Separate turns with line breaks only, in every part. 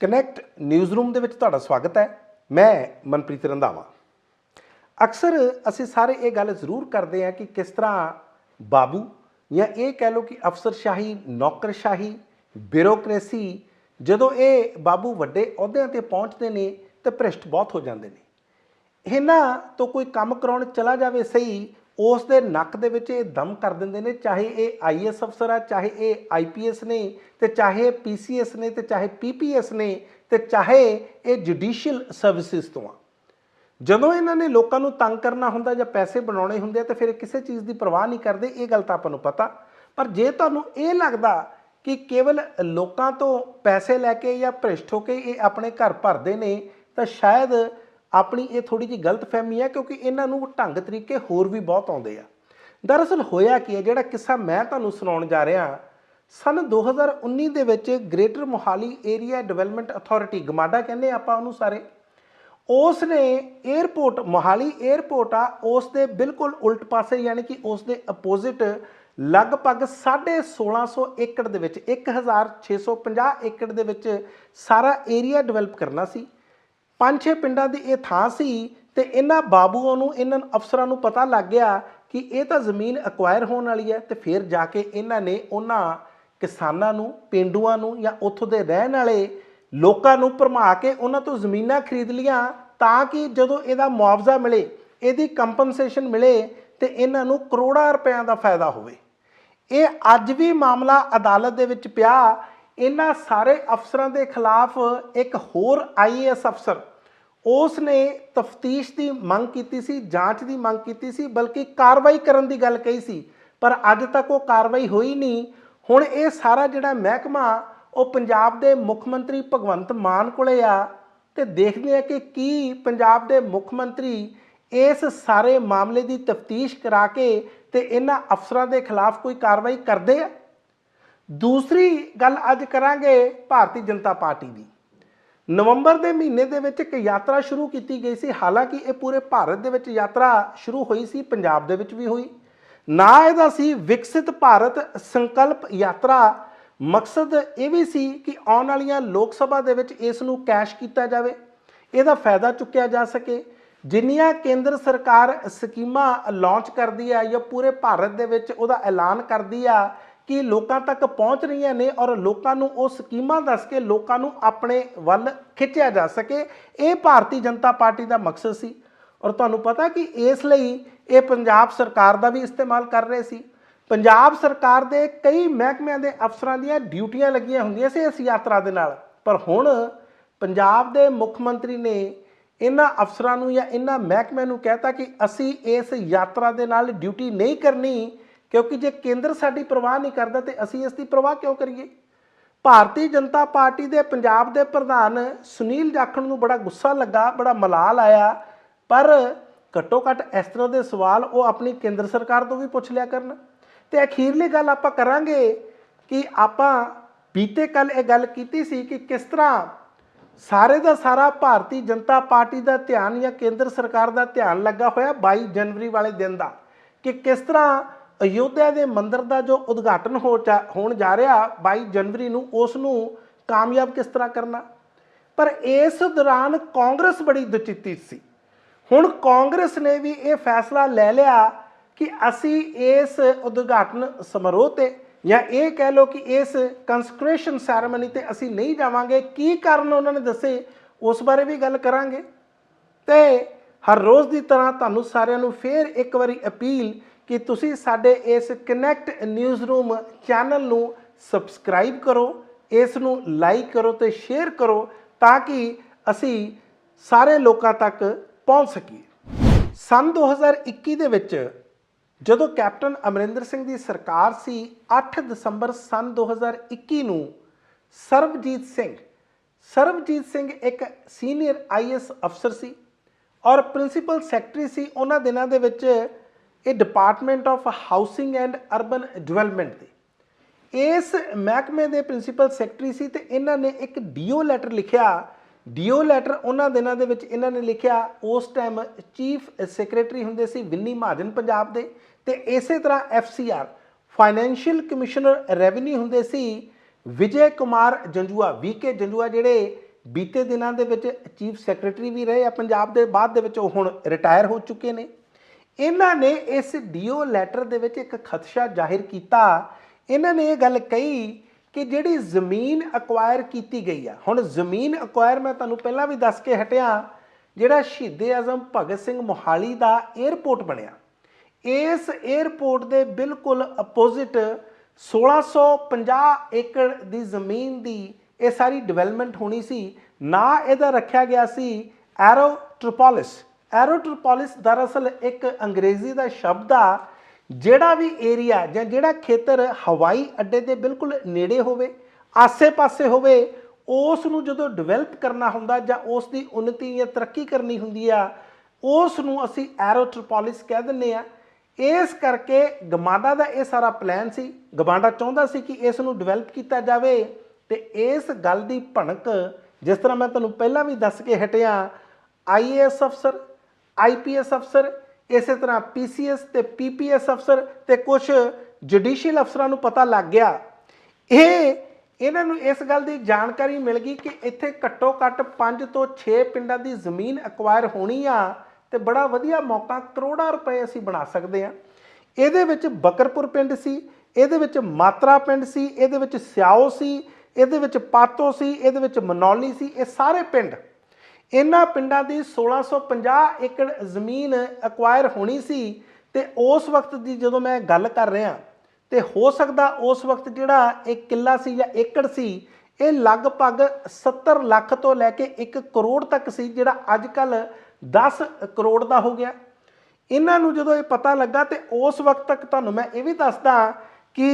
Connect news room ਦੇ ਵਿੱਚ ਤੁਹਾਡਾ ਸਵਾਗਤ ਹੈ। ਮੈਂ ਮਨਪ੍ਰੀਤ ਰੰਧਾਵਾ। ਅਕਸਰ ਅਸੀਂ ਸਾਰੇ ਇਹ ਗੱਲ ਜ਼ਰੂਰ ਕਰਦੇ ਹਾਂ ਕਿ ਕਿਸ ਤਰ੍ਹਾਂ ਬਾਬੂ ਜਾਂ ਇਹ ਕਹਿ ਲਓ ਕਿ ਅਫਸਰਸ਼ਾਹੀ, ਨੌਕਰਸ਼ਾਹੀ, ਬਿਊਰੋਕ੍ਰੇਸੀ, ਜਦੋਂ ਇਹ ਬਾਬੂ ਵੱਡੇ ਅਹੁਦਿਆਂ ਤੇ ਪਹੁੰਚਦੇ ਨੇ ਤੇ ਭ੍ਰਿਸ਼ਟ ਬਹੁਤ ਹੋ ਜਾਂਦੇ ਨੇ। ਇਹਨਾਂ ਤੋਂ ਕੋਈ ਕੰਮ ਕਰਾਉਣ ਚਲਾ ਜਾਵੇ ਸਹੀ ਉਸ ਦੇ ਨੱਕ ਦੇ ਵਿੱਚ ਇਹ ਦਮ ਕਰ ਦਿੰਦੇ ਨੇ, ਚਾਹੇ ਇਹ ਆਈਐਸ ਅਫਸਰ ਆ, ਚਾਹੇ ਇਹ ਆਈਪੀਐਸ ਨੇ ਤੇ ਚਾਹੇ ਪੀਸੀਐਸ ਨੇ ਤੇ ਚਾਹੇ ਪੀਪੀਐਸ ਨੇ ਤੇ ਚਾਹੇ ਇਹ ਜੁਡੀਸ਼ੀਅਲ ਸਰਵਿਸਿਜ਼ ਤੋਂ ਆ। ਜਦੋਂ ਇਹਨਾਂ ਨੇ ਲੋਕਾਂ ਨੂੰ ਤੰਗ ਕਰਨਾ ਹੁੰਦਾ ਜਾਂ ਪੈਸੇ ਬਣਾਉਣੇ ਹੁੰਦੇ ਆ ਤੇ ਫਿਰ ਕਿਸੇ ਚੀਜ਼ ਦੀ ਪਰਵਾਹ ਨਹੀਂ ਕਰਦੇ, ਇਹ ਗੱਲ ਤਾਂ ਆਪਾਂ ਨੂੰ ਪਤਾ। ਪਰ ਜੇ ਤੁਹਾਨੂੰ ਇਹ ਲੱਗਦਾ ਕਿ ਕੇਵਲ ਲੋਕਾਂ ਤੋਂ ਪੈਸੇ ਲੈ ਕੇ ਜਾਂ ਭ੍ਰਿਸ਼ਟ ਹੋ ਕੇ ਇਹ ਆਪਣੇ ਘਰ ਭਰਦੇ ਨੇ, ਤਾਂ ਸ਼ਾਇਦ ਆਪਣੀ ਇਹ ਥੋੜੀ ਜਿਹੀ ਗਲਤਫਹਿਮੀ ਹੈ ਕਿਉਂਕਿ ਇਹਨਾਂ ਨੂੰ ਢੰਗ ਤਰੀਕੇ ਹੋਰ ਵੀ ਬਹੁਤ ਆਉਂਦੇ ਆ। ਦਰਅਸਲ ਹੋਇਆ ਕੀ ਹੈ, ਜਿਹੜਾ ਕਿੱਸਾ ਮੈਂ ਤੁਹਾਨੂੰ ਸੁਣਾਉਣ ਜਾ ਰਿਹਾ, ਸਨ 2019 ਦੇ ਵਿੱਚ greater Mohali area development authority GMADA ਕਹਿੰਦੇ ਆਪਾਂ ਉਹਨੂੰ ਸਾਰੇ ਉਸ ਨੇ 에ਅਰਪੋਰਟ ਮੋਹਾਲੀ 에ਅਰਪੋਰਟ ਆ ਉਸ ਦੇ ਬਿਲਕੁਲ ਉਲਟ ਪਾਸੇ ਯਾਨੀ ਕਿ ਉਸ ਦੇ ਆਪੋਜ਼ਿਟ ਲਗਭਗ 1650 ਏਕੜ ਦੇ ਵਿੱਚ 1650 ਏਕੜ ਦੇ ਵਿੱਚ ਸਾਰਾ ਏਰੀਆ ਡਿਵੈਲਪ ਕਰਨਾ ਸੀ। ਪੰਜ ਛੇ ਪਿੰਡਾਂ ਦੀ ਇਹ ਥਾਂ ਸੀ ਤੇ ਇਹਨਾਂ ਬਾਬੂਆਂ ਨੂੰ, ਇਹਨਾਂ ਅਫਸਰਾਂ ਨੂੰ ਪਤਾ ਲੱਗ ਗਿਆ ਕਿ ਇਹ ਤਾਂ ਜ਼ਮੀਨ ਅਕਵਾਇਰ ਹੋਣ ਵਾਲੀ ਹੈ ਤੇ ਫਿਰ ਜਾ ਕੇ ਇਹਨਾਂ ਨੇ ਉਹਨਾਂ ਕਿਸਾਨਾਂ ਨੂੰ, ਪਿੰਡੂਆਂ ਨੂੰ ਜਾਂ ਉੱਥੋਂ ਦੇ ਰਹਿਣ ਵਾਲੇ ਲੋਕਾਂ ਨੂੰ ਭਰਮਾ ਕੇ ਉਹਨਾਂ ਤੋਂ ਜ਼ਮੀਨਾਂ ਖਰੀਦ ਲੀਆਂ ਤਾਂ ਕਿ ਜਦੋਂ ਇਹਦਾ ਮੁਆਵਜ਼ਾ ਮਿਲੇ, ਇਹਦੀ ਕੰਪਨਸੇਸ਼ਨ ਮਿਲੇ ਤੇ ਇਹਨਾਂ ਨੂੰ ਕਰੋੜਾਂ ਰੁਪਇਆਂ ਦਾ ਫਾਇਦਾ ਹੋਵੇ। ਇਹ ਅੱਜ ਵੀ ਮਾਮਲਾ ਅਦਾਲਤ ਦੇ ਵਿੱਚ ਪਿਆ। ਇਹਨਾਂ ਸਾਰੇ ਅਫਸਰਾਂ ਦੇ ਖਿਲਾਫ ਇੱਕ ਹੋਰ ਆਈਏਐਸ ਅਫਸਰ ਉਸ ਨੇ ਤਫਤੀਸ਼ ਦੀ ਮੰਗ ਕੀਤੀ ਸੀ, ਜਾਂਚ ਦੀ ਮੰਗ ਕੀਤੀ ਸੀ, ਬਲਕਿ ਕਾਰਵਾਈ ਕਰਨ ਦੀ ਗੱਲ ਕਹੀ ਸੀ। ਪਰ ਅੱਜ ਤੱਕ ਉਹ ਕਾਰਵਾਈ ਹੋਈ ਨਹੀਂ। ਹੁਣ ਇਹ ਸਾਰਾ ਜਿਹੜਾ ਮਹਿਕਮਾ, ਉਹ ਪੰਜਾਬ ਦੇ ਮੁੱਖ ਮੰਤਰੀ ਭਗਵੰਤ ਮਾਨ ਕੋਲੇ ਆ ਤੇ ਦੇਖਦੇ ਆ ਕਿ ਕੀ ਪੰਜਾਬ ਦੇ ਮੁੱਖ ਮੰਤਰੀ ਇਸ ਸਾਰੇ ਮਾਮਲੇ ਦੀ ਤਫਤੀਸ਼ ਕਰਾ ਕੇ ਤੇ ਇਹਨਾਂ ਅਫਸਰਾਂ ਦੇ ਖਿਲਾਫ ਕੋਈ ਕਾਰਵਾਈ ਕਰਦੇ ਆ। ਦੂਸਰੀ ਗੱਲ ਅੱਜ ਕਰਾਂਗੇ ਭਾਰਤੀ ਜਨਤਾ ਪਾਰਟੀ ਦੀ। ਨਵੰਬਰ ਦੇ ਮਹੀਨੇ ਦੇ ਵਿੱਚ ਇੱਕ ਯਾਤਰਾ ਸ਼ੁਰੂ ਕੀਤੀ ਗਈ ਸੀ। ਹਾਲਾਂਕਿ ਇਹ ਪੂਰੇ ਭਾਰਤ ਦੇ ਵਿੱਚ ਯਾਤਰਾ ਸ਼ੁਰੂ ਹੋਈ ਸੀ, ਪੰਜਾਬ ਦੇ ਵਿੱਚ ਵੀ ਹੋਈ। ਨਾ ਇਹਦਾ ਸੀ ਵਿਕਸਿਤ ਭਾਰਤ ਸੰਕਲਪ ਯਾਤਰਾ। ਮਕਸਦ ਇਹ ਵੀ ਸੀ ਕਿ ਆਉਣ ਵਾਲੀਆਂ ਲੋਕ ਸਭਾ ਦੇ ਵਿੱਚ ਇਸ ਨੂੰ ਕੈਸ਼ ਕੀਤਾ ਜਾਵੇ। ਇਹਦਾ ਫਾਇਦਾ ਚੁੱਕਿਆ ਜਾ ਸਕੇ। ਜਿੰਨੀਆਂ ਕੇਂਦਰ ਸਰਕਾਰ ਸਕੀਮਾਂ ਲਾਂਚ ਕਰਦੀ ਆ ਜਾਂ ਪੂਰੇ ਭਾਰਤ ਦੇ ਵਿੱਚ ਉਹਦਾ ਐਲਾਨ ਕਰਦੀ ਆ ਕਿ ਲੋਕਾਂ ਤੱਕ ਪਹੁੰਚ ਰਹੀਆਂ ਨੇ ਔਰ ਲੋਕਾਂ ਨੂੰ ਉਹ ਸਕੀਮਾਂ ਦੱਸ ਕੇ ਲੋਕਾਂ ਨੂੰ ਆਪਣੇ ਵੱਲ ਖਿੱਚਿਆ ਜਾ ਸਕੇ। ਇਹ ਭਾਰਤੀ ਜਨਤਾ ਪਾਰਟੀ ਦਾ ਮਕਸਦ ਸੀ। ਔਰ ਤੁਹਾਨੂੰ ਪਤਾ ਕਿ ਇਸ ਲਈ ਇਹ ਪੰਜਾਬ ਸਰਕਾਰ ਦਾ ਵੀ ਇਸਤੇਮਾਲ ਕਰ ਰਹੇ ਸੀ। ਪੰਜਾਬ ਸਰਕਾਰ ਦੇ ਕਈ ਮਹਿਕਮਿਆਂ ਦੇ ਅਫਸਰਾਂ ਦੀਆਂ ਡਿਊਟੀਆਂ ਲੱਗੀਆਂ ਹੁੰਦੀਆਂ ਸੀ ਇਸ ਯਾਤਰਾ ਦੇ ਨਾਲ। ਪਰ ਹੁਣ ਪੰਜਾਬ ਦੇ ਮੁੱਖ ਮੰਤਰੀ ਨੇ ਇਹਨਾਂ ਅਫਸਰਾਂ ਨੂੰ ਜਾਂ ਇਹਨਾਂ ਮਹਿਕਮਿਆਂ ਨੂੰ ਕਹਿਤਾ ਕਿ ਅਸੀਂ ਇਸ ਯਾਤਰਾ ਦੇ ਨਾਲ ਡਿਊਟੀ ਨਹੀਂ ਕਰਨੀ। ਕਿਉਂਕਿ ਜੇ ਕੇਂਦਰ ਸਾਡੀ ਪ੍ਰਵਾਹ ਨਹੀਂ ਕਰਦਾ ਤੇ ਅਸੀਂ ਇਸ ਦੀ ਪਰਵਾਹ ਕਿਉਂ ਕਰੀਏ? ਭਾਰਤੀ ਜਨਤਾ ਪਾਰਟੀ ਦੇ ਪੰਜਾਬ ਦੇ ਪ੍ਰਧਾਨ ਸੁਨੀਲ ਜਾਖੜ ਨੂੰ ਬੜਾ ਗੁੱਸਾ ਲੱਗਾ, ਬੜਾ ਮਲਾਲ ਆਇਆ, ਪਰ ਘੱਟੋ ਘੱਟ ਇਸ ਤਰ੍ਹਾਂ ਦੇ ਸਵਾਲ ਉਹ ਆਪਣੀ ਕੇਂਦਰ ਸਰਕਾਰ ਤੋਂ ਵੀ ਪੁੱਛ ਲਿਆ ਕਰਨ। ਤੇ ਅਖੀਰਲੀ ਗੱਲ ਆਪਾਂ ਕਰਾਂਗੇ ਕਿ ਆਪਾਂ ਬੀਤੇ ਕੱਲ ਇਹ ਗੱਲ ਕੀਤੀ ਸੀ ਕਿ ਕਿਸ ਤਰ੍ਹਾਂ ਸਾਰੇ ਦਾ ਸਾਰਾ ਭਾਰਤੀ ਜਨਤਾ ਪਾਰਟੀ ਦਾ ਧਿਆਨ ਜਾਂ ਕੇਂਦਰ ਸਰਕਾਰ ਦਾ ਧਿਆਨ ਲੱਗਾ ਹੋਇਆ 22 ਜਨਵਰੀ ਵਾਲੇ ਦਿਨ ਦਾ, ਕਿ ਕਿਸ ਤਰ੍ਹਾਂ ਅਯੋਧਿਆ ਦੇ ਮੰਦਿਰ ਦਾ ਜੋ ਉਦਘਾਟਨ ਹੋ ਜਾ- ਹੋਣ ਜਾ ਰਿਹਾ 22 ਜਨਵਰੀ ਨੂੰ, ਉਸ ਨੂੰ ਕਾਮਯਾਬ ਕਿਸ ਤਰ੍ਹਾਂ ਕਰਨਾ? ਪਰ ਇਸ ਦੌਰਾਨ ਕਾਂਗਰਸ ਬੜੀ ਦੁਚਿੱਤੀ ਸੀ। ਹੁਣ ਕਾਂਗਰਸ ਨੇ ਵੀ ਇਹ ਫੈਸਲਾ ਲੈ ਲਿਆ ਕਿ ਅਸੀਂ ਇਸ ਉਦਘਾਟਨ ਸਮਾਰੋਹ ਤੇ ਜਾਂ ਇਹ ਕਹਿ ਲਓ ਕਿ ਇਸ ਕੰਸਕ੍ਰੇਸ਼ਨ ਸੈਰੇਮਨੀ ਤੇ ਅਸੀਂ ਨਹੀਂ ਜਾਵਾਂਗੇ, ਕੀ ਕਾਰਨ ਉਹਨਾਂ ਨੇ ਦੱਸੇ, ਉਸ ਬਾਰੇ ਵੀ ਗੱਲ ਕਰਾਂਗੇ। ਤੇ ਹਰ ਰੋਜ਼ ਦੀ ਤਰ੍ਹਾਂ ਤੁਹਾਨੂੰ ਸਾਰਿਆਂ ਨੂੰ ਫੇਰ ਇੱਕ ਵਾਰੀ ਅਪੀਲ ਕਿ ਤੁਸੀਂ ਸਾਡੇ ਇਸ ਕਨੈਕਟ ਨਿਊਜ਼ ਰੂਮ ਚੈਨਲ ਨੂੰ ਸਬਸਕ੍ਰਾਈਬ ਕਰੋ, ਇਸ ਨੂੰ ਲਾਈਕ ਕਰੋ ਤੇ ਸ਼ੇਅਰ ਕਰੋ ਤਾਂ ਕਿ ਅਸੀਂ ਸਾਰੇ ਲੋਕਾਂ ਤੱਕ ਪਹੁੰਚ ਸਕੀਏ। ਸਨ 2021 ਦੇ ਵਿੱਚ ਜਦੋਂ ਕੈਪਟਨ ਅਮਰਿੰਦਰ ਸਿੰਘ ਦੀ ਸਰਕਾਰ ਸੀ 8 ਦਸੰਬਰ ਸਨ 2021 ਨੂੰ ਸਰਬਜੀਤ ਸਿੰਘ ਸਰਬਜੀਤ ਸਿੰਘ ਇੱਕ ਸੀਨੀਅਰ ਆਈਐਸ ਅਫਸਰ ਸੀ ਔਰ ਪ੍ਰਿੰਸੀਪਲ ਸੈਕਟਰੀ ਸੀ। ਉਹਨਾਂ ਦਿਨਾਂ ਦੇ ਵਿੱਚ ਇਹ department of housing and urban development ਦੇ। ਇਸ ਮਹਿਕਮੇ ਦੇ ਪ੍ਰਿੰਸੀਪਲ ਸੈਕਟਰੀ ਸੀ ਤੇ ਇਹਨਾਂ ਨੇ ਇੱਕ ਡੀਓ ਲੈਟਰ ਲਿਖਿਆ। ਡੀਓ ਲੈਟਰ ਉਹਨਾਂ ਦਿਨਾਂ ਦੇ ਵਿੱਚ ਇਹਨਾਂ ਨੇ ਲਿਖਿਆ। ਉਸ ਟਾਈਮ ਚੀਫ ਸੈਕਟਰੀ ਹੁੰਦੇ ਸੀ ਵਿੰਨੀ ਮਹਾਜਨ ਪੰਜਾਬ ਦੇ ਤੇ ਇਸੇ ਤਰ੍ਹਾਂ ਐਫਸੀਆਰ ਫਾਈਨੈਂਸ਼ੀਅਲ ਕਮਿਸ਼ਨਰ ਰੈਵਨਿਊ ਹੁੰਦੇ ਸੀ ਵਿਜੇ ਕੁਮਾਰ ਜੰਜੂਆ ਵੀਕੇ ਜੰਜੂਆ ਜਿਹੜੇ ਬੀਤੇ ਦਿਨਾਂ ਦੇ ਵਿੱਚ ਚੀਫ ਸੈਕਟਰੀ ਵੀ ਰਹੇ ਆ। ਪੰਜਾਬ ਦੇ ਬਾਅਦ ਦੇ ਵਿੱਚ ਉਹ ਹੁਣ ਰਿਟਾਇਰ ਹੋ ਚੁੱਕੇ ਨੇ। ਇਹਨਾਂ ਨੇ ਇਸ ਡੀਓ ਲੈਟਰ ਦੇ ਵਿੱਚ ਇੱਕ ਖਦਸ਼ਾ ਜ਼ਾਹਿਰ ਕੀਤਾ। ਇਹਨਾਂ ਨੇ ਇਹ ਗੱਲ ਕਹੀ ਕਿ ਜਿਹੜੀ ਜ਼ਮੀਨ ਅਕਵਾਇਰ ਕੀਤੀ ਗਈ ਆ। ਹੁਣ ਜ਼ਮੀਨ ਅਕਵਾਇਰ ਮੈਂ ਤੁਹਾਨੂੰ ਪਹਿਲਾਂ ਵੀ ਦੱਸ ਕੇ ਹਟਿਆ, ਜਿਹੜਾ ਸ਼ਹੀਦੇ ਆਜ਼ਮ ਭਗਤ ਸਿੰਘ ਮੋਹਾਲੀ ਦਾ 에ਅਰਪੋਰਟ ਬਣਿਆ। ਇਸ 에ਅਰਪੋਰਟ ਦੇ ਬਿਲਕੁਲ ਅਪੋਜ਼ਿਟ 1650 ਏਕੜ ਦੀ ਜ਼ਮੀਨ ਦੀ ਇਹ ਸਾਰੀ ਡਿਵੈਲਪਮੈਂਟ ਹੋਣੀ ਸੀ। ਨਾ ਇਹਦਾ ਰੱਖਿਆ ਗਿਆ ਸੀ ਐਰੋ ਐਰੋਟ੍ਰੋਪੋਲਿਸ ਐਰੋਟ੍ਰੋਪੋਲਿਸ ਦਰਅਸਲ ਇੱਕ ਅੰਗਰੇਜ਼ੀ ਦਾ ਸ਼ਬਦ ਆ, ਜਿਹੜਾ ਵੀ ਏਰੀਆ ਜਾਂ ਜਿਹੜਾ ਖੇਤਰ ਹਵਾਈ ਅੱਡੇ ਦੇ ਬਿਲਕੁਲ ਨੇੜੇ ਹੋਵੇ, ਆਸੇ-ਪਾਸੇ ਹੋਵੇ, ਉਸ ਨੂੰ ਜਦੋਂ ਡਿਵੈਲਪ ਕਰਨਾ ਹੁੰਦਾ ਜਾਂ ਉਸ ਦੀ ਉન્નਤੀ ਜਾਂ ਤਰੱਕੀ ਕਰਨੀ ਹੁੰਦੀ ਆ, ਉਸ ਨੂੰ ਅਸੀਂ ਐਰੋਟ੍ਰੋਪੋਲਿਸ ਕਹਿ ਦਿੰਦੇ ਆ। ਇਸ ਕਰਕੇ ਗਮਾਡਾ ਦਾ ਇਹ ਸਾਰਾ ਪਲਾਨ ਸੀ। ਗਮਾਡਾ ਚਾਹੁੰਦਾ ਸੀ ਕਿ ਇਸ ਨੂੰ ਡਿਵੈਲਪ ਕੀਤਾ ਜਾਵੇ ਤੇ ਇਸ ਗੱਲ ਦੀ ਭਣਕ, ਜਿਸ ਤਰ੍ਹਾਂ ਮੈਂ ਤੁਹਾਨੂੰ ਪਹਿਲਾਂ ਵੀ ਦੱਸ ਕੇ ਹਟਿਆ ਆਈਏਐਸ ਅਫਸਰ ਆਈਪੀਐਸ ਅਫਸਰ, ਇਸੇ ਤਰ੍ਹਾਂ ਪੀਸੀਐਸ ਤੇ ਪੀਪੀਐਸ ਅਫਸਰ ਤੇ ਕੁਝ ਜੁਡੀਸ਼ੀਅਲ ਅਫਸਰਾਂ ਨੂੰ ਪਤਾ ਲੱਗ ਗਿਆ। ਇਹ, ਇਹਨਾਂ ਨੂੰ ਇਸ ਗੱਲ ਦੀ ਜਾਣਕਾਰੀ ਮਿਲ ਗਈ ਕਿ ਇੱਥੇ ਘੱਟੋ ਘੱਟ 5 ਤੋਂ 6 ਪਿੰਡਾਂ ਦੀ ਜ਼ਮੀਨ ਐਕਵਾਇਰ ਹੋਣੀ ਆ ਤੇ ਬੜਾ ਵਧੀਆ ਮੌਕਾ ਕਰੋੜਾਂ ਰੁਪਏ ਅਸੀਂ ਬਣਾ ਸਕਦੇ ਆ ਇਹਦੇ ਵਿੱਚ ਬਕਰਪੁਰ ਪਿੰਡ ਸੀ, ਇਹਦੇ ਵਿੱਚ ਮਾਤਰਾ ਪਿੰਡ ਸੀ, ਇਹਦੇ ਵਿੱਚ ਸਿਆਓ ਸੀ, ਇਹਦੇ ਵਿੱਚ ਪਾਤੋ ਸੀ, ਇਹਦੇ ਵਿੱਚ ਮਨੌਲੀ ਸੀ, ਇਹ ਸਾਰੇ ਪਿੰਡ ਇਹਨਾਂ ਪਿੰਡਾਂ ਦੀ 1650 ਏਕੜ ਜ਼ਮੀਨ ਐਕਵਾਇਰ ਹੋਣੀ ਸੀ ਤੇ ਉਸ ਵਕਤ ਦੀ ਜਦੋਂ ਮੈਂ ਗੱਲ ਕਰ ਰਿਹਾ, ਤੇ ਹੋ ਸਕਦਾ ਉਸ ਵਕਤ ਜਿਹੜਾ ਇਹ ਕਿੱਲਾ ਸੀ ਜਾਂ ਏਕੜ ਸੀ, ਇਹ ਲਗਭਗ 70 ਲੱਖ ਤੋਂ ਲੈ ਕੇ 1 ਕਰੋੜ ਤੱਕ ਸੀ, ਜਿਹੜਾ ਅੱਜ ਕੱਲ 10 ਕਰੋੜ ਦਾ ਹੋ ਗਿਆ। ਇਹਨਾਂ ਨੂੰ ਜਦੋਂ ਇਹ ਪਤਾ ਲੱਗਾ ਤੇ ਉਸ ਵਕਤ ਤੱਕ ਤੁਹਾਨੂੰ ਮੈਂ ਇਹ ਵੀ ਦੱਸਦਾ ਕਿ